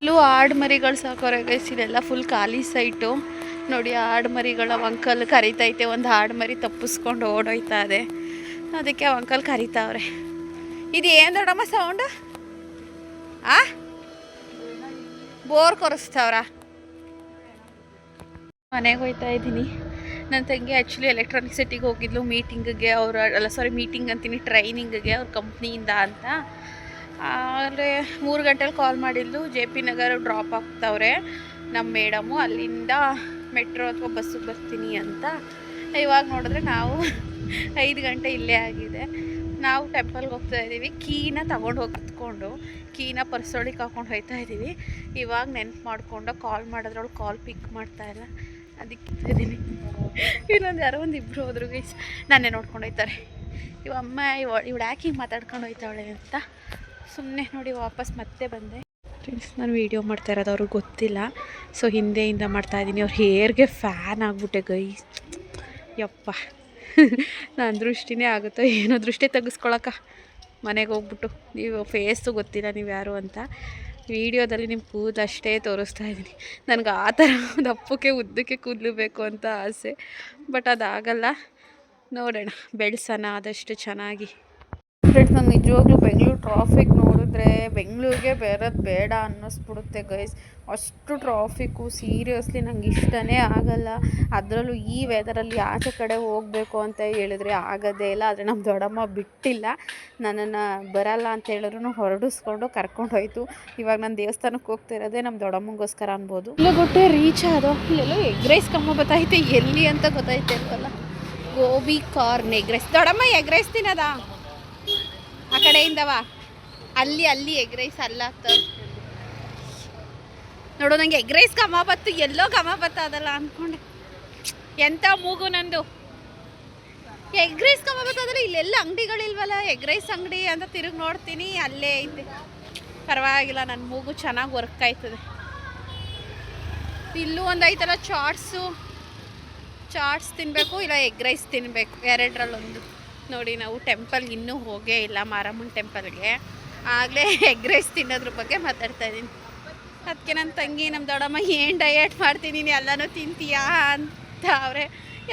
ಇಲ್ಲೂ ಆಡು ಮರಿಗಳು ಸಾಕೋರೆ ಗೈಸ್ ಫುಲ್ ಖಾಲಿ ಸೈಟು ನೋಡಿ ಆಡು ಮರಿಗಳ ಅಂಕಲ್ ಕರಿತೈತೆ, ಒಂದು ಆಡು ಮರಿ ತಪ್ಪಿಸ್ಕೊಂಡು ಓಡೋಯ್ತಾ ಇದೆ. ಅದಕ್ಕೆ ಅವ ಅಂಕಲ್ ಕರಿತಾವ್ರೆ. ಇದು ಏನು ದೊಡ್ಡಮ್ಮ ಸೌಂಡ್ ಆ? ಬೋರ್ ಕೊರಿಸ್ತಾವ್ರ? ಮನೆಗೆ ಹೋಯ್ತಾ ಇದ್ದೀನಿ. ನನ್ನ ತಂಗಿ ಆ್ಯಕ್ಚುಲಿ ಎಲೆಕ್ಟ್ರಾನಿಕ್ ಸಿಟಿಗೆ ಹೋಗಿದ್ಲು ಮೀಟಿಂಗಿಗೆ ಅವ್ರ, ಅಲ್ಲ ಸಾರಿ ಮೀಟಿಂಗ್ ಅಂತೀನಿ ಟ್ರೈನಿಂಗಿಗೆ ಅವ್ರ ಕಂಪ್ನಿಯಿಂದ ಅಂತ. ಆದರೆ ಮೂರು ಗಂಟೆಲಿ ಕಾಲ್ ಮಾಡಿದ್ಲು. ಜೆ ಪಿ ನಗರ ಡ್ರಾಪ್ ಆಗ್ತವ್ರೆ. ನಮ್ಮ ಮೇಡಮು, ಅಲ್ಲಿಂದ ಮೆಟ್ರೋ ಅಥವಾ ಬಸ್ಸಿಗೆ ಬರ್ತೀನಿ ಅಂತ. ಇವಾಗ ನೋಡಿದ್ರೆ ನಾವು ಐದು ಗಂಟೆ ಇಲ್ಲೇ ಆಗಿದೆ. ನಾವು ಟೆಂಪಲ್ಗೆ ಹೋಗ್ತಾ ಇದ್ದೀವಿ. ಕೀನ ತಗೊಂಡು ಹೋಗಿ, ಹತ್ಕೊಂಡು ಕೀನ ಪರ್ಸೊಳಿಗೆ ಹಾಕೊಂಡು ಹೋಗ್ತಾ ಇದ್ದೀವಿ. ಇವಾಗ ನೆನ್ಪು ಮಾಡಿಕೊಂಡು ಕಾಲ್ ಮಾಡಿದ್ರೆ ಅವಳು ಕಾಲ್ ಪಿಕ್ ಮಾಡ್ತಾ ಇಲ್ಲ ಅದಕ್ಕೆ ಇದ್ದೀನಿ ಇನ್ನೊಂದು ಯಾರೋ ಒಂದು ಇಬ್ಬರು ಹೋದ್ರು ಗೈಸ್ ನಾನೇ ನೋಡ್ಕೊಂಡು ಹೋಗ್ತಾರೆ ಇವ ಅಮ್ಮ, ಇವ, ಇವಳು ಯಾಕೆ ಹಿಂಗೆ ಮಾತಾಡ್ಕೊಂಡು ಹೋಯ್ತಾವಳೆ ಅಂತ. ಸುಮ್ಮನೆ ನೋಡಿ ವಾಪಸ್ ಮತ್ತೆ ಬಂದೆ. ಫ್ರೆಂಡ್ಸ್ ನಾನು ವೀಡಿಯೋ ಮಾಡ್ತಾ ಇರೋದು ಅವ್ರಿಗೆ ಗೊತ್ತಿಲ್ಲ. ಸೊ ಹಿಂದೆಯಿಂದ ಮಾಡ್ತಾ ಇದ್ದೀನಿ. ಅವ್ರ ಹೇರ್ಗೆ ಫ್ಯಾನ್ ಆಗಿಬಿಟ್ಟೆ ಗೈಸ್ ಯಪ್ಪ. ನನ್ನ ದೃಷ್ಟಿನೇ ಆಗುತ್ತೋ ಏನೋ ದೃಷ್ಟಿ ತೆಗೆಸ್ಕೊಳಕ್ಕ ಮನೆಗೆ ಹೋಗ್ಬಿಟ್ಟು. ನೀವು ಫೇಸು ಗೊತ್ತಿಲ್ಲ ನೀವು ಯಾರು ಅಂತ. ವೀಡಿಯೋದಲ್ಲಿ ನಿಮ್ಮ ಕೂದಲು ಅಷ್ಟೇ ತೋರಿಸ್ತಾ ಇದ್ದೀನಿ. ನನಗೆ ಆ ಥರ ದಪ್ಪಕ್ಕೆ ಉದ್ದಕ್ಕೆ ಕೂದಲು ಬೇಕು ಅಂತ ಆಸೆ. ಬಟ್ ಅದಾಗಲ್ಲ. ನೋಡೋಣ. ಬೆಳೆಸೋಣ ಆದಷ್ಟು ಚೆನ್ನಾಗಿ. ಫ್ರೆಂಡ್ಸ್ ನಾನು ನಿಜವಾಗ್ಲೂ ಬೆಂಗಳೂರು ಟ್ರಾಫಿಕ್ ನೋಡಿದ್ರೆ ಬೆಂಗಳೂರಿಗೆ ಬೇರೆದು ಬೇಡ ಅನ್ನಿಸ್ಬಿಡುತ್ತೆ ಗೈಸ್ ಅಷ್ಟು ಟ್ರಾಫಿಕ್ಕು ಸೀರಿಯಸ್ಲಿ ನಂಗೆ ಇಷ್ಟನೇ ಆಗಲ್ಲ. ಅದರಲ್ಲೂ ಈ ವೆದರಲ್ಲಿ ಆಚೆ ಕಡೆ ಹೋಗಬೇಕು ಅಂತ ಹೇಳಿದ್ರೆ ಆಗೋದೇ ಇಲ್ಲ. ಆದರೆ ನಮ್ಮ ದೊಡ್ಡಮ್ಮ ಬಿಟ್ಟಿಲ್ಲ. ನನ್ನನ್ನು ಬರಲ್ಲ ಅಂತ ಹೇಳಿದ್ರು ಹೊರಡಿಸ್ಕೊಂಡು ಕರ್ಕೊಂಡು ಹೋಯ್ತು. ಇವಾಗ ನಾನು ದೇವಸ್ಥಾನಕ್ಕೆ ಹೋಗ್ತಾ ಇರೋದೇ ನಮ್ಮ ದೊಡ್ಡಮ್ಮಗೋಸ್ಕರ ಅನ್ಬೋದು. ಇಲ್ಲ ಗೊತ್ತೇ ರೀಚ್ ಆದೋ ಇಲ್ಲೆಲ್ಲೋ ಎಗ್ ರೈಸ್ ಕಮ್ಮ ಬತ್ತೈತೆ. ಎಲ್ಲಿ ಅಂತ ಗೊತ್ತಾಯ್ತೆ ಅಲ್ವಲ್ಲ? ಗೋಬಿ ಕಾರ್ನ್ ಎಗ್ ರೈಸ್ ದೊಡ್ಡಮ್ಮ ಎಗ್ ರೈಸ್ ತಿನ್ನೋದಾ? ಕಡೆಯಿಂದವ ಅಲ್ಲಿ ಅಲ್ಲಿ ಎಗ್ ರೈಸ್ ಅಲ್ಲ ನೋಡು, ನಂಗೆ ಎಗ್ ರೈಸ್ ಘಮ ಬತ್ತು, ಎಲ್ಲೋ ಘಮ ಬತ್ತದಲ್ಲ ಅಂದ್ಕೊಂಡೆ ಎಂಥ ಮೂಗು ನಂದು. ಎಗ್ ರೈಸ್ ಘಮ ಬತ್ತದಲ್ಲ, ಇಲ್ಲೆಲ್ಲ ಅಂಗಡಿಗಳಿಲ್ವಲ್ಲ ಎಗ್ ರೈಸ್ ಅಂಗಡಿ ಅಂತ ತಿರುಗಿ ನೋಡ್ತೀನಿ, ಅಲ್ಲೇ ಐತೆ. ಪರವಾಗಿಲ್ಲ ನನ್ನ ಮೂಗು ಚೆನ್ನಾಗಿ ವರ್ಕ್ ಆಯ್ತದೆ. ಇಲ್ಲೂ ಒಂದು ಐತಲ್ಲ, ಚಾಟ್ಸು. ಚಾಟ್ಸ್ ತಿನ್ನಬೇಕು ಇಲ್ಲ ಎಗ್ ರೈಸ್ ತಿನ್ನಬೇಕು ಎರಡರಲ್ಲೊಂದು. ನೋಡಿ, ನಾವು ಟೆಂಪಲ್ ಇನ್ನೂ ಹೋಗೇ ಇಲ್ಲ, ಮಾರಮ್ಮನ ಟೆಂಪಲ್ಗೆ ಆಗಲೇ ಎಗ್ ರೈಸ್ ತಿನ್ನೋದ್ರ ಬಗ್ಗೆ ಮಾತಾಡ್ತಾ ಇದ್ದೀನಿ. ಅದಕ್ಕೆ ನನ್ನ ತಂಗಿ ನಮ್ಮ ದೊಡ್ಡಮ್ಮ ಏನು ಡಯಟ್ ಮಾಡ್ತೀನಿ, ನೀನು ಎಲ್ಲನೂ ತಿಂತೀಯಾ ಅಂತ ಅವ್ರೆ.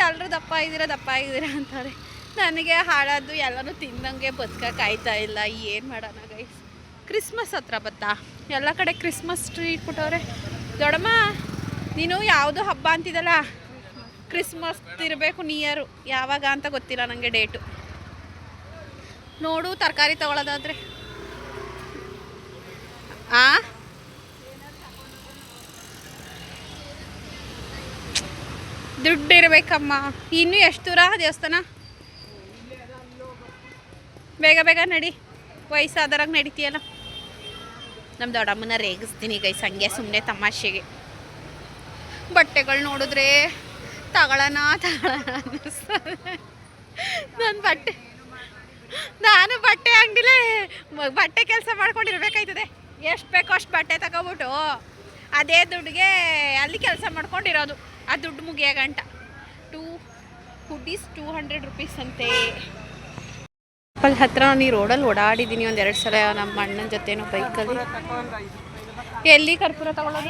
ಎಲ್ಲರೂ ದಪ್ಪ ಇದ್ದೀರಾ ದಪ್ಪ ಇದ್ದೀರಾ ಅಂತಾರೆ ನನಗೆ ಹಾಳಾದ್ದು ಎಲ್ಲನೂ ತಿಂದಂಗೆ ಆಯ್ತಾ ಇಲ್ಲ, ಏನು ಮಾಡೋಣ ಗೈಸ್ ಕ್ರಿಸ್ಮಸ್ ಹತ್ರ ಬತ್ತಾ? ಎಲ್ಲ ಕಡೆ ಕ್ರಿಸ್ಮಸ್ ಟ್ರೀ ಇಟ್ಬಿಟ್ಟವ್ರೆ. ದೊಡ್ಡಮ್ಮ, ನೀನು ಯಾವುದು ಹಬ್ಬ ಅಂತಿದ್ದಲ್ಲ ಕ್ರಿಸ್ಮಸ್ ಇರಬೇಕು ನಿಯರು ಯಾವಾಗ ಅಂತ ಗೊತ್ತಿಲ್ಲ ನನಗೆ ಡೇಟು ನೋಡು, ತರಕಾರಿ ತಗೊಳ್ಳೋದಾದ್ರೆ ಆ? ದುಡ್ಡು ಇರಬೇಕಮ್ಮ ಇನ್ನೂ ಎಷ್ಟು ದೂರ ದೇವಸ್ಥಾನ? ಬೇಗ ಬೇಗ ನಡಿ. ವಯಸ್ಸಾದರಾಗ ನಡಿತೀಯಲ್ಲ. ನಮ್ಮ ದೊಡ್ಡಮ್ಮನ ರೇಗಿಸ್ತೀನಿ ಗೈಸ್, ಹಂಗೆ ಸುಮ್ಮನೆ ತಮಾಷೆಗೆ. ಬಟ್ಟೆಗಳು ನೋಡಿದ್ರೆ ತಗೊಳ್ಳೋಣ ತಗೊಳ್ಳೋಣ ನನ್ನ ಬಟ್ಟೆ ನಾನು ಬಟ್ಟೆ ಅಂಗಡಿಲೇ ಬಟ್ಟೆ ಕೆಲಸ ಮಾಡ್ಕೊಂಡಿರ್ಬೇಕಾಯ್ತದೆ. ಎಷ್ಟು ಬೇಕೋ ಅಷ್ಟು ಬಟ್ಟೆ ತಗೊಬಿಟ್ಟು ಅದೇ ದುಡ್ಡಿಗೆ ಅಲ್ಲಿ ಕೆಲಸ ಮಾಡ್ಕೊಂಡಿರೋದು. ಆ ದುಡ್ಡು ಮುಗಿಯ ಗಂಟ. Two hoodies two hundred rupees ಅಂತೆ. ಅಲ್ಲಿ ಹತ್ರ ನೀ ರೋಡಲ್ಲಿ ಓಡಾಡಿದ್ದೀನಿ ಒಂದು ಎರಡು ಸಲ. ನಮ್ಮ ಅಣ್ಣನ ಜೊತೆನೋ ಬೈಕಲ್ಲಿ ಎಲ್ಲಿ ಕರ್ಪೂರ ತಗೊಳ್ಳೋದು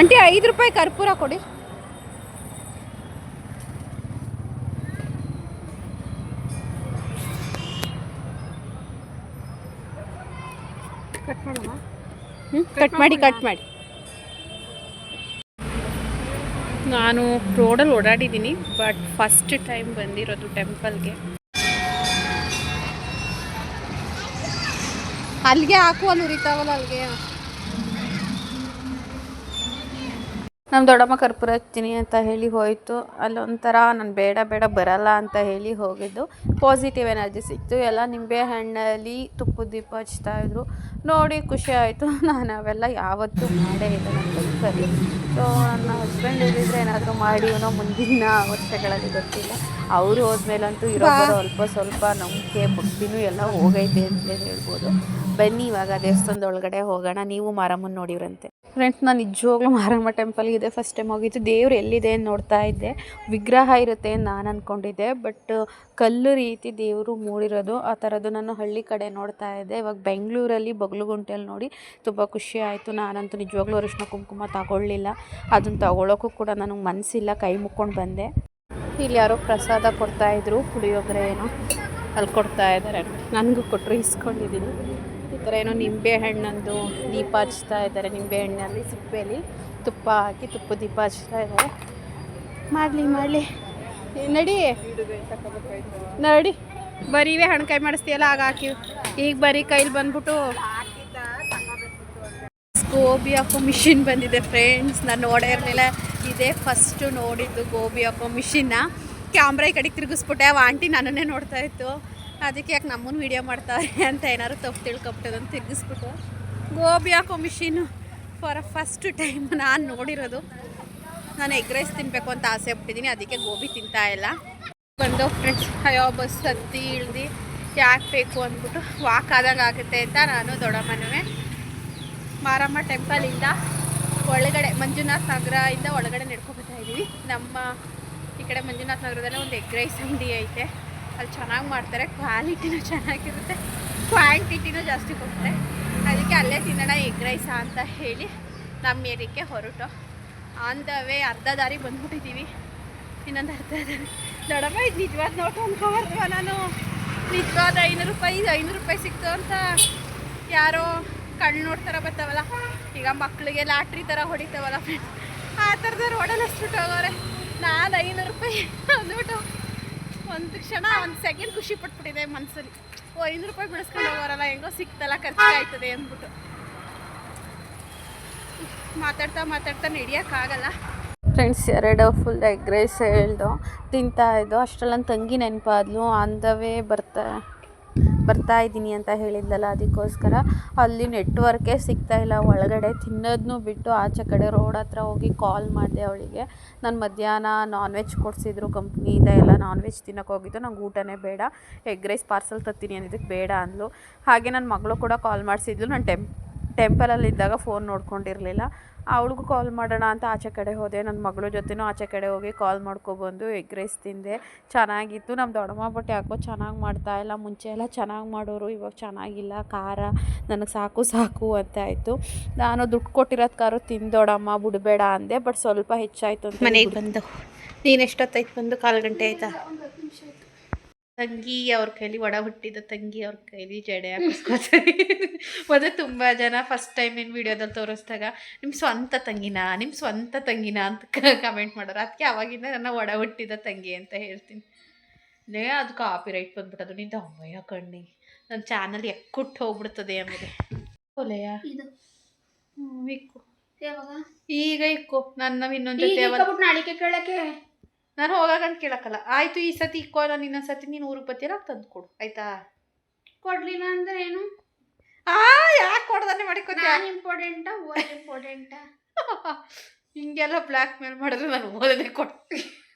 ಆಂಟಿ ಐದು ರೂಪಾಯಿ ಕರ್ಪೂರ ಕೊಡಿ. ಕಟ್ ಮಾಡಿ ಕಟ್ ಮಾಡಿ. ನಾನು ರೋಡಲ್ಲಿ ಓಡಾಡಿದ್ದೀನಿ ಬಟ್ ಫಸ್ಟ್ ಟೈಮ್ ಬಂದಿರೋದು ಟೆಂಪಲ್ಗೆ ಅಲ್ಲಿಗೆ ಹಾಕು ಅಲ್ಲಿ ಉರಿತಾವಲ್ಲ ಅಲ್ಲಿಗೆ. ನಮ್ಮ ದೊಡ್ಡಮ್ಮ ಕರ್ಪೂರ ಹಚ್ತೀನಿ ಅಂತ ಹೇಳಿ ಹೋಯಿತು. ಅಲ್ಲೊಂಥರ ನಾನು ಬೇಡ ಬೇಡ ಬರಲ್ಲ ಅಂತ ಹೇಳಿ ಹೋಗಿದ್ದು. ಪಾಸಿಟಿವ್ ಎನರ್ಜಿ ಸಿಕ್ತು. ಎಲ್ಲ ನಿಂಬೆ ಹಣ್ಣಲ್ಲಿ ತುಪ್ಪದ ದೀಪ ಹಚ್ತಾ ಇದ್ರು. ನೋಡಿ ಖುಷಿ ಆಯಿತು. ನಾನು ಅವೆಲ್ಲ ಯಾವತ್ತೂ ಮಾಡೇ ಇಲ್ಲ ನನ್ನ ಲೈಫಲ್ಲಿ ಸೊ ನನ್ನ ಹಸ್ಬೆಂಡ್ ಹೇಳಿದರೆ ಏನಾದರೂ ಮಾಡಿ ಏನೋ ಮುಂದಿನ ವರ್ಷಗಳಲ್ಲಿ ಗೊತ್ತಿಲ್ಲ. ಅವರು ಹೋದ್ಮೇಲಂತೂ ಇರೋ ಸ್ವಲ್ಪ ಸ್ವಲ್ಪ ನಂಬಿಕೆ ಭಕ್ತಿನೂ ಎಲ್ಲ ಹೋಗೈತೆ ಅಂತಲೇ ಹೇಳ್ಬೋದು. ಬನ್ನಿ ಇವಾಗ ದೇವಸ್ಥಾನದ ಒಳಗಡೆ ಹೋಗೋಣ. ನೀವು ಮಾರಮ್ಮನ ನೋಡಿವ್ರಂತೆ. ಫ್ರೆಂಡ್ಸ್ ನಾನು ನಿಜವಾಗ್ಲೂ ಮಾರಮ್ಮ ಟೆಂಪಲ್ಗೆ ಇದೆ. ಫಸ್ಟ್ ಟೈಮ್ ಹೋಗಿದ್ದು. ದೇವ್ರು ಎಲ್ಲಿದೆ ಅಂತ ನೋಡ್ತಾ ಇದ್ದೆ. ವಿಗ್ರಹ ಇರುತ್ತೆ ಅಂತ ನಾನು ಅಂದ್ಕೊಂಡಿದ್ದೆ ಬಟ್ ಕಲ್ಲು ರೀತಿ ದೇವರು ಮೂಡಿರೋದು. ಆ ಥರದ್ದು ನಾನು ಹಳ್ಳಿ ಕಡೆ ನೋಡ್ತಾ ಇದ್ದೆ. ಇವಾಗ ಬೆಂಗಳೂರಲ್ಲಿ ಬಗ್ಲುಗುಂಟೆಯಲ್ಲಿ ನೋಡಿ. ತುಂಬ ಖುಷಿ ಆಯಿತು. ನಾನಂತೂ ನಿಜವಾಗ್ಲೂ ಅರಿಶಿನ ಕುಂಕುಮ ತಗೊಳ್ಳಿಲ್ಲ. ಅದನ್ನು ತಗೊಳ್ಳೋಕ್ಕೂ ಕೂಡ ನನಗೆ ಮನಸ್ಸಿಲ್ಲ ಕೈ ಮುಕ್ಕೊಂಡು ಬಂದೆ. ಇಲ್ಲಿ ಯಾರೋ ಪ್ರಸಾದ ಕೊಡ್ತಾಯಿದ್ರು ಪುಳಿಯೋಗರೆ ಏನೋ ಅಲ್ಲಿ ಕೊಡ್ತಾ ಇದ್ದಾರೆ ನನಗೂ ಕೊಟ್ಟರು ಇಸ್ಕೊಂಡಿದ್ದೀನಿ ಈ ಥರ ಏನೋ ನಿಂಬೆ ಹಣ್ಣಂದು ದೀಪ ಹಚ್ತಾ ಇದ್ದಾರೆ ನಿಂಬೆ ಹಣ್ಣಲ್ಲಿ ಸಿಪ್ಪೆಯಲ್ಲಿ ತುಪ್ಪ ಹಾಕಿ ತುಪ್ಪ ದೀಪ ಹಚ್ತಾ ಇದ್ದಾರೆ ಮಾಡಲಿ ಮಾಡಲಿ. ನಡಿ. ನಡಿ. ಬರೀವೇ ಹಣ್ಕಾಯಿ ಮಾಡಿಸ್ತೀಯಲ್ಲ, ಆಗ ಹಾಕಿ ಈಗ ಬರೀ ಕೈಲಿ ಬಂದ್ಬಿಟ್ಟು ಗೋಬಿ ಹಾಕೋ ಮಿಷಿನ್ ಬಂದಿದೆ ಫ್ರೆಂಡ್ಸ್ ನಾನು ನೋಡೇ ಇರಲಿಲ್ಲ. ಇದೇ ಫಸ್ಟು ನೋಡಿದ್ದು ಗೋಬಿ ಹಾಕೋ ಮಿಷಿನ್ನ ಕ್ಯಾಮ್ರಾ ಈ ಕಡೆಗೆ ತಿರುಗಿಸ್ಬಿಟ್ಟೆ. ಅವ ಆಂಟಿ ನನ್ನನ್ನೇ ನೋಡ್ತಾ ಇತ್ತು. ಅದಕ್ಕೆ ಯಾಕೆ ನಮ್ಮನ್ನು ವೀಡಿಯೋ ಮಾಡ್ತಾವ್ರೆ ಅಂತ ಏನಾದ್ರು ತಪ್ಪು ತಿಳ್ಕೊಬಿಟ್ಟದಂತ ತಿರುಗಿಸ್ಬಿಟ್ಟು. ಗೋಬಿ ಹಾಕೋ machine for a first time ನಾನು ನೋಡಿರೋದು. ನಾನು ಎಗ್ ರೈಸ್ ತಿನ್ನಬೇಕು ಅಂತ ಆಸೆ ಬಿಟ್ಟಿದ್ದೀನಿ ಅದಕ್ಕೆ ಗೋಬಿ ತಿಂತಾ ಇಲ್ಲ. ಬಂದು ಫ್ರೆಂಡ್ಸ್ ಅಯ್ಯೋ, ಬಸ್ ಹತ್ತಿ ಇಳ್ದು ಯಾಕೆ ಬೇಕು ಅಂದ್ಬಿಟ್ಟು ವಾಕ್ ಆದಂಗೆ ಆಗುತ್ತೆ ಅಂತ ನಾನು ದೊಡ್ಡಮ್ಮನವೇ. ಮಾರಮ್ಮ ಟೆಂಪಲಿಂದ ಒಳಗಡೆ ಮಂಜುನಾಥ್ ನಗರದಿಂದ ಒಳಗಡೆ ನಡ್ಕೊಬರ್ತಾ ಇದ್ದೀವಿ. ನಮ್ಮ ಈ ಕಡೆ ಮಂಜುನಾಥ್ ನಗರದಲ್ಲಿ ಒಂದು ಎಗ್ ರೈಸ್ ಅಂಗಡಿ ಐತೆ. ಅಲ್ಲಿ ಚೆನ್ನಾಗಿ ಮಾಡ್ತಾರೆ. ಕ್ವಾಲಿಟಿನೂ ಚೆನ್ನಾಗಿರುತ್ತೆ. ಕ್ವಾಂಟಿಟಿನೂ ಜಾಸ್ತಿ ಕೊಡ್ತಾರೆ. ಅದಕ್ಕೆ ಅಲ್ಲೇ ತಿನ್ನೋಣ ಎಗ್ ರೈಸ ಅಂತ ಹೇಳಿ ನಮ್ಮ ಏರಿಯಕ್ಕೆ ಹೊರಟು. ಆನ್ ದ ವೇ ಅರ್ಧ ದಾರಿ ಬಂದ್ಬಿಟ್ಟಿದ್ದೀವಿ. ಇನ್ನೊಂದು ಅರ್ಧ ದಾರಿ. ದೊಡ್ಡಮ್ಮ ಇದು ನಿಜವಾದ ನೋಟು ಅಂದ್ಕೊಬಾರ್ದು ನಾನು. ನಿಜವಾದ ಐನೂರು ರೂಪಾಯಿ ಇದು ಐನೂರು ರೂಪಾಯಿ ಸಿಕ್ತು ಅಂತ ಯಾರೋ ಕಣ್ಣು ನೋಡ್ತಾರ ಬರ್ತಾವಲ್ಲ ಈಗ ಮಕ್ಕಳಿಗೆ ಲಾಟ್ರಿ ಥರ ಹೊಡಿತಾವಲ್ಲ ಆ ಥರದ ರೋಡಲ್ಲಿ ಹೋಗೋರೆ. ನಾನು ಐನೂರು ರೂಪಾಯಿ ಅಂದ್ಬಿಟ್ಟು ಒಂದು ಕ್ಷಣ, ಒಂದು ಸೆಕೆಂಡ್ ಖುಷಿ ಪಟ್ಬಿಟ್ಟಿದೆ ಮನಸ್ಸಲ್ಲಿ ಓ, ಐನೂರು ರೂಪಾಯಿ ಬೆಳೆಸ್ಕೊಂಡು ಹೋಗೋರಲ್ಲ, ಹೆಂಗೋ ಸಿಕ್ತಲ್ಲ ಖರ್ಚು ಆಯ್ತದೆ ಅಂದ್ಬಿಟ್ಟು. ಮಾತಾಡ್ತಾ ಮಾತಾಡ್ತಾ ನಡೆಯೋಕ್ಕಾಗಲ್ಲ ಫ್ರೆಂಡ್ಸ್, ಎರಡು ಫುಲ್ ಎಗ್ ರೈಸ್ ಹೇಳ್ದು ತಿಂತಾ ಇದ್ದು ಅಷ್ಟರಲ್ಲಿ ನನ್ನ ತಂಗಿ ನೆನಪಾದ್ಲು. ಆನ್ ದ ವೇ ಬರ್ತಾ ಬರ್ತಾ ಇದ್ದೀನಿ ಅಂತ ಹೇಳಿದ್ಲಲ್ಲ ಅದಕ್ಕೋಸ್ಕರ. ಅಲ್ಲಿ ನೆಟ್ವರ್ಕೇ ಸಿಗ್ತಾ ಇಲ್ಲ. ಒಳಗಡೆ ತಿನ್ನೋದನ್ನು ಬಿಟ್ಟು ಆಚೆ ಕಡೆ ರೋಡ್ ಹತ್ರ ಹೋಗಿ ಕಾಲ್ ಮಾಡಿದೆ ಅವಳಿಗೆ. ನಾನು ಮಧ್ಯಾಹ್ನ ನಾನ್ ವೆಜ್ ಕೊಡಿಸಿದ್ರು ಕಂಪ್ನಿಯಿಂದ ಎಲ್ಲ ನಾನ್ ವೆಜ್ ತಿನ್ನೋಕೆ ಹೋಗಿದ್ದು. ನಂಗೆ ಊಟನೇ ಬೇಡ. ಎಗ್ ರೈಸ್ ಪಾರ್ಸಲ್ ತತ್ತೀನಿ ಅನ್ನೋದಕ್ಕೆ ಬೇಡ ಅಂದ್ಲು. ಹಾಗೆ ನನ್ನ ಮಗಳು ಕೂಡ ಕಾಲ್ ಮಾಡಿಸಿದ್ಲು. ನಾನು ಟೆಂಪ್ ಟೆಂಪಲಲ್ಲಿದ್ದಾಗ ಫೋನ್ ನೋಡ್ಕೊಂಡಿರಲಿಲ್ಲ. ಅವಳಿಗೂ ಕಾಲ್ ಮಾಡೋಣ ಅಂತ ಆಚೆ ಕಡೆ ಹೋದೆ. ನನ್ನ ಮಗಳ ಜೊತೆನೂ ಆಚೆ ಕಡೆ ಹೋಗಿ ಕಾಲ್ ಮಾಡ್ಕೊಬಂದು ಎಗ್ ರೈಸ್ ತಿಂದೆ. ಚೆನ್ನಾಗಿತ್ತು. ನಮ್ಮ ದೊಡ್ಡಮ್ಮ ಬಟ್ ಯಾಕೋ ಚೆನ್ನಾಗಿ ಮಾಡ್ತಾ ಇಲ್ಲ. ಮುಂಚೆ ಎಲ್ಲ ಚೆನ್ನಾಗಿ ಮಾಡೋರು ಇವಾಗ ಚೆನ್ನಾಗಿಲ್ಲ. ಖಾರ ನನಗೆ ಸಾಕು ಸಾಕು ಅಂತ ಆಯಿತು. ನಾನು ದುಡ್ಡು ಕೊಟ್ಟಿರೋದು ತಿಂದ ತಿಂದೊಡಮ್ಮ ಬಿಡಬೇಡ ಅಂದೆ. ಬಟ್ ಸ್ವಲ್ಪ ಹೆಚ್ಚಾಯಿತು ಅಂತ ಮನೆಗೆ ಬಂದು ನೀನು ಎಷ್ಟೊತ್ತಾಯ್ತು ಬಂದು ಕಾಲು ಗಂಟೆ ಆಯಿತಾ? ತಂಗಿ ಅವ್ರ ಕೈಲಿ ಒಡ ಹುಟ್ಟಿದ ತಂಗಿ ಅವ್ರ ಕೈಲಿ ಜಡೆ ಹಾಕಿಸ್ಕೊತಾರೆ ಮತ್ತೆ ತುಂಬ ಜನ ಫಸ್ಟ್ ಟೈಮ್ ಏನು ವಿಡಿಯೋದಲ್ಲಿ ತೋರಿಸ್ದಾಗ ನಿಮ್ಮ ಸ್ವಂತ ತಂಗಿನಾ? ನಿಮ್ಮ ಸ್ವಂತ ತಂಗಿನಾ? ಅಂತ ಕಮೆಂಟ್ ಮಾಡೋರು. ಅದಕ್ಕೆ ಅವಾಗಿಂದ ನನ್ನ ಒಡ ಹುಟ್ಟಿದ ತಂಗಿ ಅಂತ ಹೇಳ್ತೀನಿ. ಲೇ ಅದು ಕಾಪಿ ರೈಟ್ ಬಂದ್ಬಿಟ್ಟದು ನಿಂದ ಅಮ್ಮಯ್ಯ ಕಣ್ಣಿ. ನನ್ನ ಚಾನಲ್ ಎಕ್ಕುಟ್ಟು ಹೋಗ್ಬಿಡ್ತದೆ ಆಮೇಲೆ. ಒಲೆಯ ಇದು. ಇಕ್ಕು. ಈಗ ಇಕ್ಕು. ನನ್ನ ಇನ್ನೊಂದು ಜೊತೆ ನಾಳಿಕೆ ಕೇಳಕ್ಕೆ ನಾನು ಹೋಗಾಗಂತ ಕೇಳಕ್ಕಲ್ಲ. ಆಯಿತು ಈ ಸತಿ ಇಕ್ಕೋ ನಾನು ಇನ್ನೊಂದು ಸತಿ ನೀನು ಊರಿಗೆ ಬತ್ತೀರ ತಂದು ಕೊಡು. ಆಯ್ತಾ? ಕೊಡ್ಲಿಲ್ಲ ಅಂದ್ರೆ ಏನು? ಆ ಯಾಕೆ ಕೊಡ್ದಾನೆ ಮಾಡಿಕೊತೀಯ? ನಾನು ಇಂಪಾರ್ಟೆಂಟಾ ಇಂಪಾರ್ಟೆಂಟಾ ಹಿಂಗೆಲ್ಲ ಬ್ಲ್ಯಾಕ್ ಮೇಲ್ ಮಾಡಿದ್ರೆ ನಾನು ಓದನೆ ಕೊಡ್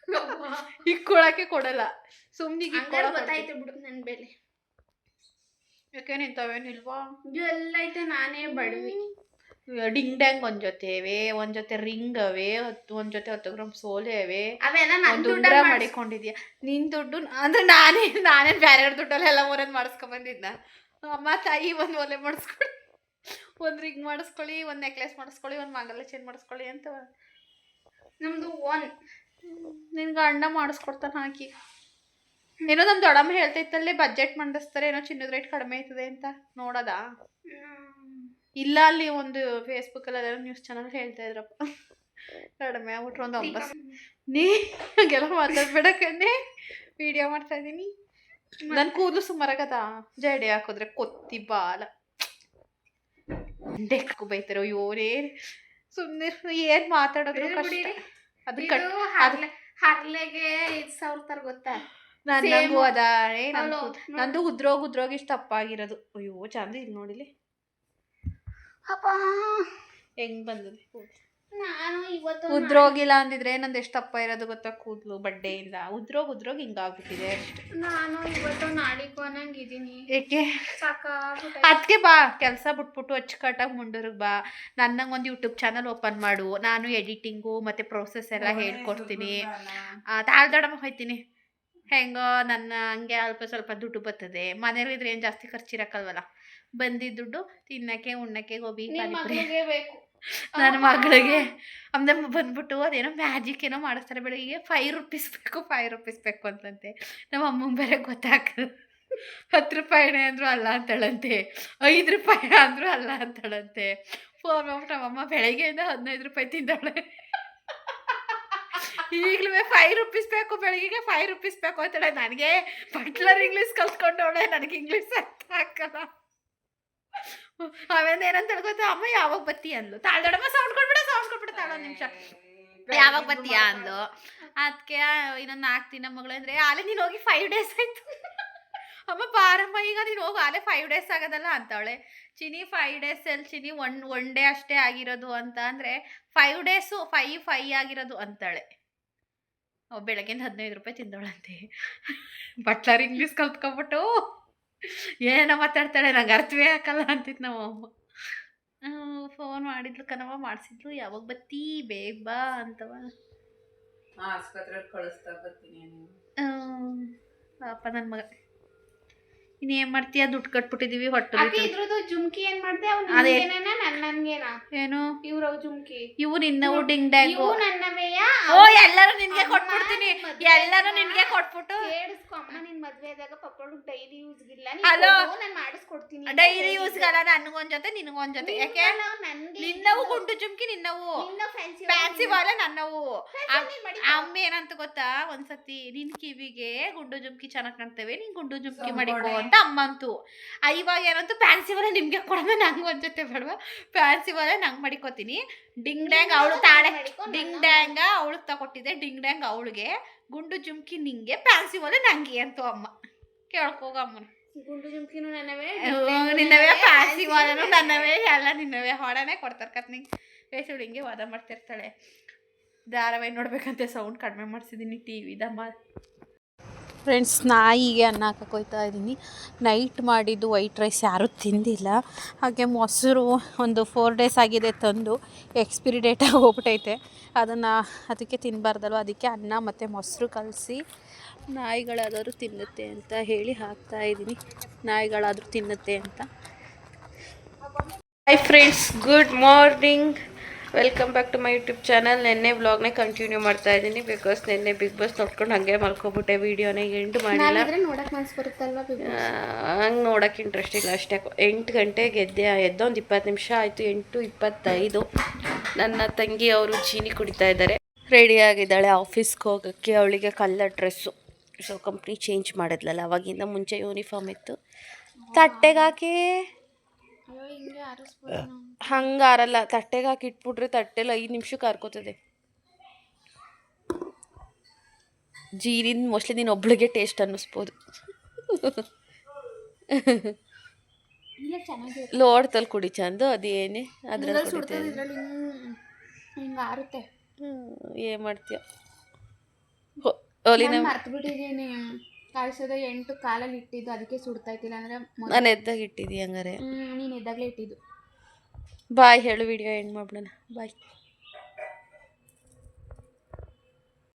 ಇಕ್ಕೊಳಕ್ಕೆ ಕೊಡಲ್ಲ. ಸುಮ್ಮನೆ ಗೊತ್ತಾಯ್ತು ಬಿಡು ನನ್ನ ಬೆಲೆ ಯಾಕೆ ನಿಂತವೇನಿಲ್ವಾ? ಎಲ್ಲ ಐತೆ ನಾನೇ ಬಡವಿ. ಡಿಂಗ್ ಡ್ಯಾಂಗ್ ಒಂದ್ ಜೊತೆ ಅವೆ ಒಂದ್ ಜೊತೆ ರಿಂಗ್ ಅವೆ ಹತ್ತು ಒಂದ್ ಜೊತೆ ಹತ್ತು ಗ್ರಾಮ್ ಸೋಲೆ ಅವೆ ದುಡ್ಡ ಮಾಡಿಕೊಂಡಿದ್ಯ? ನಿನ್ ದುಡ್ಡು ಅಂದ್ರೆ ನಾನೇ ನಾನೇ ಬೇರೆ ದುಡ್ಡಲ್ಲಿ ಎಲ್ಲ ಮೂರನ್ ಮಾಡಿಸ್ಕೊಂಡ್ ಬಂದಿದ್ನ ಅಮ್ಮ ತಾಯಿ ಒಂದ್ ಒಲೆ ಮಾಡಿಸ್ಕೊಳಿ ಒಂದ್ ರಿಂಗ್ ಮಾಡಿಸ್ಕೊಳ್ಳಿ ಒಂದ್ ನೆಕ್ಲೆಸ್ ಮಾಡಿಸ್ಕೊಳ್ಳಿ ಒಂದ್ ಮಂಗಲ ಚೇನ್ ಮಾಡಿಸ್ಕೊಳ್ಳಿ ಅಂತ. ನಮ್ದು ಒನ್. ನಿನ್ಗೆ ಅಣ್ಣ ಮಾಡಿಸ್ಕೊಡ್ತಾನೆ ಹಾಕಿ. ಏನೋ ನಮ್ಮ ದೊಡಮ್ಮ ಹೇಳ್ತೈತಲ್ಲೇ ಬಜೆಟ್ ಮಂಡಿಸ್ತಾರೆ ಏನೋ ಚಿನ್ನದ ರೇಟ್ ಕಡಿಮೆ ಆಯ್ತದೆ ಅಂತ. ನೋಡೋದಾ? ಇಲ್ಲ ಅಲ್ಲಿ ಒಂದು ಫೇಸ್ಬುಕ್ಕಲ್ಲಿ ಅದೆಲ್ಲ ನ್ಯೂಸ್ ಚಾನಲ್ ಹೇಳ್ತಾ ಇದ್ರಪ್ಪ. ಕಡಿಮೆ ಆಗ್ಬಿಟ್ರು ಒಂದು ಒಂಬತ್ತು. ನೀ ಹಂಗೆಲ್ಲ ಮಾತಾಡ್ಬೇಡ ಕಣ್ಣೆ. ವಿಡಿಯೋ ಮಾಡ್ತಾ ಇದ್ದೀನಿ ನನ್ನ ಕೂದಲು ಸುಮಾರಾಗದ ಜಡೆ ಹಾಕಿದ್ರೆ ಕೊತ್ತಿ ಬಾಲ. ಡೆಕ್ಕು ಬೈತಾರೆ. ಅಯ್ಯೋರೇ ಸುಮ್ಮನೆ ಏನ್ ಮಾತಾಡೋದ್ರು ಕಷ್ಟ. ಅದು ಕಟ್ ಹರ್ಲೆ ಹರ್ಲೆಗೆ ಐದ್ ಸಾವಿರ ತರ ಗೊತ್ತಾ? ನನಗೂ Same. ಅದ ಏ, ನನ್ ಅವ್ಳು ಕೂದ್- ನೋಡ್- ನಂದು ಉದ್ರೋಗ್ ಉದ್ರೋಗಿ ಇಷ್ಟು ತಪ್ಪಾಗಿರೋದು. ಅಯ್ಯೋ ಚಂದ ಇಲ್ಲಿ ನೋಡಿಲಿ ಅಪ್ಪ. ಹೆಂಗ್ ಬಂದದೆ? ನಾನು ಇವತ್ತು ಉದ್ರೋಗಿಲ್ಲ ಅಂದಿದ್ರೆ ನಂದು ಎಷ್ಟು ತಪ್ಪ ಇರೋದು ಗೊತ್ತಾ? ಕೂದಲು ಬಡ್ಡೆಯಿಂದ ಉದ್ರೋಗ್ ಉದ್ರೋಗ್ ಹಿಂಗಾಗ್ಬಿಟ್ಟಿದೆ ಅಷ್ಟೇ. ನಾನು ಇವತ್ತು ನಾಡಿಗೆ ಅನ್ನಂಗಿದ್ದೀನಿ. ಏಕೆ. ಅದಕ್ಕೆ ಬಾ ಕೆಲಸ ಬಿಟ್ಬಿಟ್ಟು ಅಚ್ಚುಕಟ್ಟಾಗಿ ಮುಂಡೂರಿಗೆ ಬಾ. ನನ್ನಂಗೆ ಒಂದು ಯೂಟ್ಯೂಬ್ ಚಾನಲ್ ಓಪನ್ ಮಾಡು. ನಾನು ಎಡಿಟಿಂಗು ಮತ್ತು ಪ್ರೋಸೆಸ್ ಎಲ್ಲ ಹೇಳ್ಕೊಡ್ತೀನಿ. ತಾಳ್ದಡಮ ಹೋಯ್ತೀನಿ. ಹೆಂಗೋ ನನ್ನ ಹಂಗೆ ಅಲ್ಪ ಸ್ವಲ್ಪ ದುಡ್ಡು ಬರ್ತದೆ. ಮನೇಲಿದ್ರೆ ಏನು ಜಾಸ್ತಿ ಖರ್ಚಿರಕ್ಕಲ್ವಲ್ಲ? ಬಂದಿದ್ದ ದುಡ್ಡು ತಿನ್ನಕ್ಕೆ ಉಣ್ಣಕ್ಕೆ ಗೋಬಿ ಬೇಕು. ನನ್ನ ಮಗಳಿಗೆ. ಆಮೇಲೆ ಬಂದ್ಬಿಟ್ಟು ಅದೇನೋ ಮ್ಯಾಜಿಕ್ ಏನೋ ಮಾಡಿಸ್ತಾರೆ ಬೆಳಿಗ್ಗೆ ಫೈವ್ ರುಪೀಸ್ ಬೇಕು ಫೈವ್ ರುಪೀಸ್ ಬೇಕು ಅಂತಂತೆ. ನಮ್ಮ ಅಮ್ಮಂಗೆ ಬೇರೆ ಗೊತ್ತಾಗ್ತದೆ. ಹತ್ತು ರೂಪಾಯಿನೇ ಅಂದರೂ ಅಲ್ಲ ಅಂತಳಂತೆ. ಐದು ರೂಪಾಯಿ ಅಂದರೂ ಅಲ್ಲ ಅಂತಳಂತೆ. ಫೋನ್ ಮಾಡ್ಬಿಟ್ಟು ನಮ್ಮಮ್ಮ ಬೆಳಗ್ಗೆಯಿಂದ ಹದಿನೈದು ರೂಪಾಯಿ ತಿಂದಾಳೆ ಈಗಲೂ ಫೈವ್ ರುಪೀಸ್ ಬೇಕು ಬೆಳಗ್ಗೆಗೆ ಫೈವ್ ರುಪೀಸ್ ಬೇಕು ಅಂತಳೆ. ನನಗೆ ಬಟ್ಲರ್ ಇಂಗ್ಲೀಷ್ ಕಲ್ತ್ಕೊಂಡವಳೆ. ನನಗೆ ಇಂಗ್ಲೀಷ್ ಅರ್ಥ ಆಗಲ್ಲ. ಆಮೇಲೆ ಏನಂತ ಹೇಳ್ಕೊತ ಅಮ್ಮ ಯಾವಾಗ ಬತ್ತಿ? ಅಂದ್ಲು. ತಾಳ್ದೊಡಮ್ಮ ಸೌಂಡ್ ಕೊಡ್ಬಿಡ ಸೌಂಡ್ ಕೊಡ್ಬಿಡ ತಾಳ ಒಂದು ನಿಮಿಷ ಯಾವಾಗ ಬತ್ತಿಯಾ? ಅಂದ್ಲು. ಅದಕ್ಕೆ ಇನ್ನೊಂದು ನಾಲ್ಕು ದಿನ ಮಗಳು ಅಂದರೆ ಆಲೆ ನೀನು ಹೋಗಿ ಫೈವ್ ಡೇಸ್ ಆಯ್ತು. ಅಮ್ಮ ಬಾರಮ್ಮ ಈಗ ನೀನು ಹೋಗಿ ಆಲೆ ಫೈವ್ ಡೇಸ್ ಆಗೋದಲ್ಲ ಅಂತವಳೆ. ಚಿನಿ ಫೈವ್ ಡೇಸ್ ಅಲ್ಲಿ ಚಿನಿ ಒನ್ ಒನ್ ಡೇ ಅಷ್ಟೇ ಆಗಿರೋದು ಅಂತ ಅಂದರೆ ಫೈವ್ ಡೇಸು ಫೈ ಫೈ ಆಗಿರೋದು ಅಂತಾಳೆ. ಬೆಳಗ್ಗೆ ಹದಿನೈದು ರೂಪಾಯಿ ತಿಂದೋಳಂತೆ ಬಟ್ಲರ್ ಇಂಗ್ಲೀಷ್ ಕಲ್ತ್ಕೊಬಿಟ್ಟು. ಏನೋ ಮಾತಾಡ್ತಾಳೆ ನಂಗೆ ಅರ್ಥವೇ ಹಾಕಲ್ಲ ಅಂತಿತ್ತು ನಮ್ಮ ಅಮ್ಮ. ಫೋನ್ ಮಾಡಿದ್ಲು ಕನವ ಮಾಡಿಸಿದ್ಲು ಯಾವಾಗ ಬತ್ತಿ ಬೇಗ ಬಾ ಅಂತವ. ಆಸ್ಪತ್ರೆಗೆ ಕಳಿಸ್ತಾ ಬರ್ತೀನಿ. ಪಾಪ ನನ್ನ ಮಗ. ಇನ್ನೇನ್ ಮಾಡ್ತೀಯ? ದುಡ್ಡು ಕಟ್ಬಿಟ್ಟಿದೀವಿ ಹೊಟ್ಟೆ ಇದ್ರದ್ದು ಜುಮ್ಕಿ ಏನ್ ಮಾಡ್ದೆ? ಅವ್ನು ಏನು? ಜುಮ್ಕಿ. ಇವು ನಿನ್ನವು ಡಿಂಗ್ ಡ್ಯಾಂಗು. ಇವು ನನ್ನವೆಯ ಓ ಎಲ್ಲರೂ ನಿನ್ಗೆ ಕೊಟ್ಬಿಡ್ತೀನಿ. ಎಲ್ಲರೂ ನಿನ್ಗೆ ಕೊಟ್ಬಿಟ್ಟು. ಕೇಳಿಸ್ಕೊ ಅಮ್ಮ ನಿನ್ ಮದ್ವೆ ಆದಾಗ ಡೈಲಿ ಯೂಸ್ ಇಲ್ಲ Hello? ನಾನು ಮಾಡಿಸ್ಕೊಡ್ತೀನಿ ಡೈಲಿ. ಯೂಸ್ಗಲ್ಲ ನನಗೊಂದ್ ಜೊತೆ ನಿನಗೊಂದ್ ಜೊತೆ. ಯಾಕೆ? ನಿನ್ನವು ಗುಂಡು ಜುಮ್ಕಿ ನಿನ್ನವು ನಿನ್ನ ಫ್ಯಾನ್ಸಿ ಫ್ಯಾನ್ಸಿ ವಾಲೆ ನನ್ನವು ಅಮ್- ಅಮ್ಮ ಏನಂತ ಗೊತ್ತಾ? ಒಂದ್ಸತಿ ನಿನ್ ಕಿವಿಗೆ ಗುಂಡು ಜುಮ್ಕಿ ಚೆನ್ನಾಗಿ ಕಾಣ್ತೇವೆ ನೀನ್ ಗುಂಡು ಜುಮ್ಕಿ ಮಾಡಿಕೊ ಅಂತ ಅಮ್ಮ ಅಂತೂ ಇವಾಗ ಏನಂತ? ಫ್ಯಾನ್ಸಿ ವಾಲ ನಿಮ್ಗೆ ಕೊಡೋಣ ನಂಗೆ ಒಂದ್ ಜೊತೆ ಬೇಡವಾ? ಫ್ಯಾನ್ಸಿ ವಾಲೆ ನಂಗೆ ಮಡಿಕೋತೀನಿ. ಡಿಂಗ್ ಡ್ಯಾಂಗ್ ಅವಳು ತಾಳೆ. ಡಿಂಗ್ ಡ್ಯಾಂಗ ಅವಳಿಗೆ ತಗೊಟ್ಟಿದ್ದೆ. ಡಿಂಗ್ ಡ್ಯಾಂಗ್ ಅವಳಿಗೆ ಗುಂಡು ಜುಮ್ಕಿ ನಿಂಗೆ ಫ್ಯಾನ್ಸಿ ಹೋದ್ರೆ ನಂಗೆ ಅಂತು ಅಮ್ಮ. ಕೇಳ್ಕೋಗ ಅಮ್ಮನ. ಗುಂಡು ಜುಮ್ಕಿನೂ ನನ್ನವೇ. ನಿನ್ನವೇ ಫ್ಯಾನ್ಸಿ ವಾದನು ನನ್ನವೇ ಎಲ್ಲ ನಿನ್ನವೇ ಹೊಡನೆ ಕೊಡ್ತಾರೆ ಕತ್ನಿ. ಬೇಸುಳು ಹಿಂಗೆ ವಾದ ಮಾಡ್ತಿರ್ತಾಳೆ. ಧಾರಾವಾಹಿ ನೋಡ್ಬೇಕಂತೆ ಸೌಂಡ್ ಕಡಿಮೆ ಮಾಡಿಸಿದ್ದೀನಿ ಟಿ ವಿದಮ್ಮ ಫ್ರೆಂಡ್ಸ್ ನಾಯಿಗೆ ಅನ್ನ ಹಾಕೋಯ್ತಾ ಇದ್ದೀನಿ. ನೈಟ್ ಮಾಡಿದ್ದು ವೈಟ್ ರೈಸ್ ಯಾರೂ ತಿಂದಿಲ್ಲ. ಹಾಗೆ ಮೊಸರು ಒಂದು ಫೋರ್ ಡೇಸ್ ಆಗಿದೆ ತಂದು ಎಕ್ಸ್ಪಿರಿ ಡೇಟಾಗಿ ಹೋಗ್ಬಿಟ್ಟೈತೆ ಅದನ್ನು ಅದಕ್ಕೆ ತಿನ್ನಬಾರ್ದಲ್ವ ಅದಕ್ಕೆ ಅನ್ನ ಮತ್ತು ಮೊಸರು ಕಲಸಿ ನಾಯಿಗಳಾದರೂ ತಿನ್ನುತ್ತೆ ಅಂತ ಹೇಳಿ ಹಾಕ್ತಾ ಇದ್ದೀನಿ. ನಾಯಿಗಳಾದರೂ ತಿನ್ನುತ್ತೆ ಅಂತ. Hi friends good morning welcome back to my YouTube channel ನೆನ್ನೆ ವ್ಲಾಗ್ನೇ ಕಂಟಿನ್ಯೂ ಮಾಡ್ತಾ ಇದ್ದೀನಿ ಬಿಕಾಸ್ ನಿನ್ನೆ ಬಿಗ್ ಬಾಸ್ ನೋಡ್ಕೊಂಡು ಹಾಗೆ ಮಲ್ಕೊಬಿಟ್ಟೆ ವೀಡಿಯೋನ ಎಂಟು ಮಾಡಿಲ್ಲ? ಹಂಗೆ ನೋಡೋಕೆ ಇಂಟ್ರೆಸ್ಟ್ ಇಲ್ಲ ಅಷ್ಟೇ. ಎಂಟು ಗಂಟೆಗೆ ಗೆದ್ದೆ ಎದ್ದೊಂದು ಇಪ್ಪತ್ತು ನಿಮಿಷ ಆಯಿತು ಎಂಟು ಇಪ್ಪತ್ತೈದು. ನನ್ನ ತಂಗಿ ಅವರು ಚೀನಿ ಕುಡಿತಾ ಇದ್ದಾರೆ. ರೆಡಿ ಆಗಿದ್ದಾಳೆ ಆಫೀಸ್ಗೆ ಹೋಗೋಕ್ಕೆ. ಅವಳಿಗೆ colour dress so company change ಮಾಡಿದ್ಲಲ್ಲ ಅವಾಗಿಂದ ಮುಂಚೆ ಯೂನಿಫಾರ್ಮ್ ಇತ್ತು. ತಟ್ಟೆಗೆ ಹಾಕಿ ಅಯ್ಯೋ ಹಿಂಗೆ ಆರಲ್ಲ ತಟ್ಟೆಗೆ ಹಾಕಿ ಇಟ್ಬಿಟ್ರೆ ತಟ್ಟೆಲಿ ಐದು ನಿಮಿಷಕ್ಕೆ ಹಾರ್ಕೋತದೆ ಜೀರಿನ ಮೋಸ್ಟ್ಲಿ ನೀನು ಒಬ್ಳಿಗೆ ಟೇಸ್ಟ್ ಅನ್ನಿಸ್ಬೋದು. ಲೋಡ್ ತಲ್ ಲೋಡ್ತಲ್ಲಿ ಕುಡಿ ಚಂದ ಅದೇನೇ ಅದ್ರಲ್ಲಿ ಕುಡಿತಾ ಇದ್ರಲ್ಲಿ ಹಿಂಗ್- ಹಿಂಗ್ ಹಂಗೆ ಆರುತ್ತೆ ಏನು ಮಾಡ್ತೀಯ? ಮರ್ತು ಬಿಟ್ಟಿದ್ದೀನಿ ಕಾಯಿಸೋದ ಎಂಟು ಕಾಲಲ್ಲಿ ಇಟ್ಟಿದ್ದು ಅದಕ್ಕೆ ಸುಡ್ತಾಯ್ತಿಲ್ಲ ಅಂದ್ರೆ ನಾನು ಎದ್ದಾಗ ಇಟ್ಟಿದ್ದೀಯ ಹಂಗಾರೆ. ನೀನು ಎದ್ದಾಗಲೇ ಇಟ್ಟಿದ್ದು. ಬಾಯ್ ಹೇಳು ವಿಡಿಯೋ ಎಂಡ್ ಮಾಡ್ಬಿಡೋಣ. ಬಾಯ್.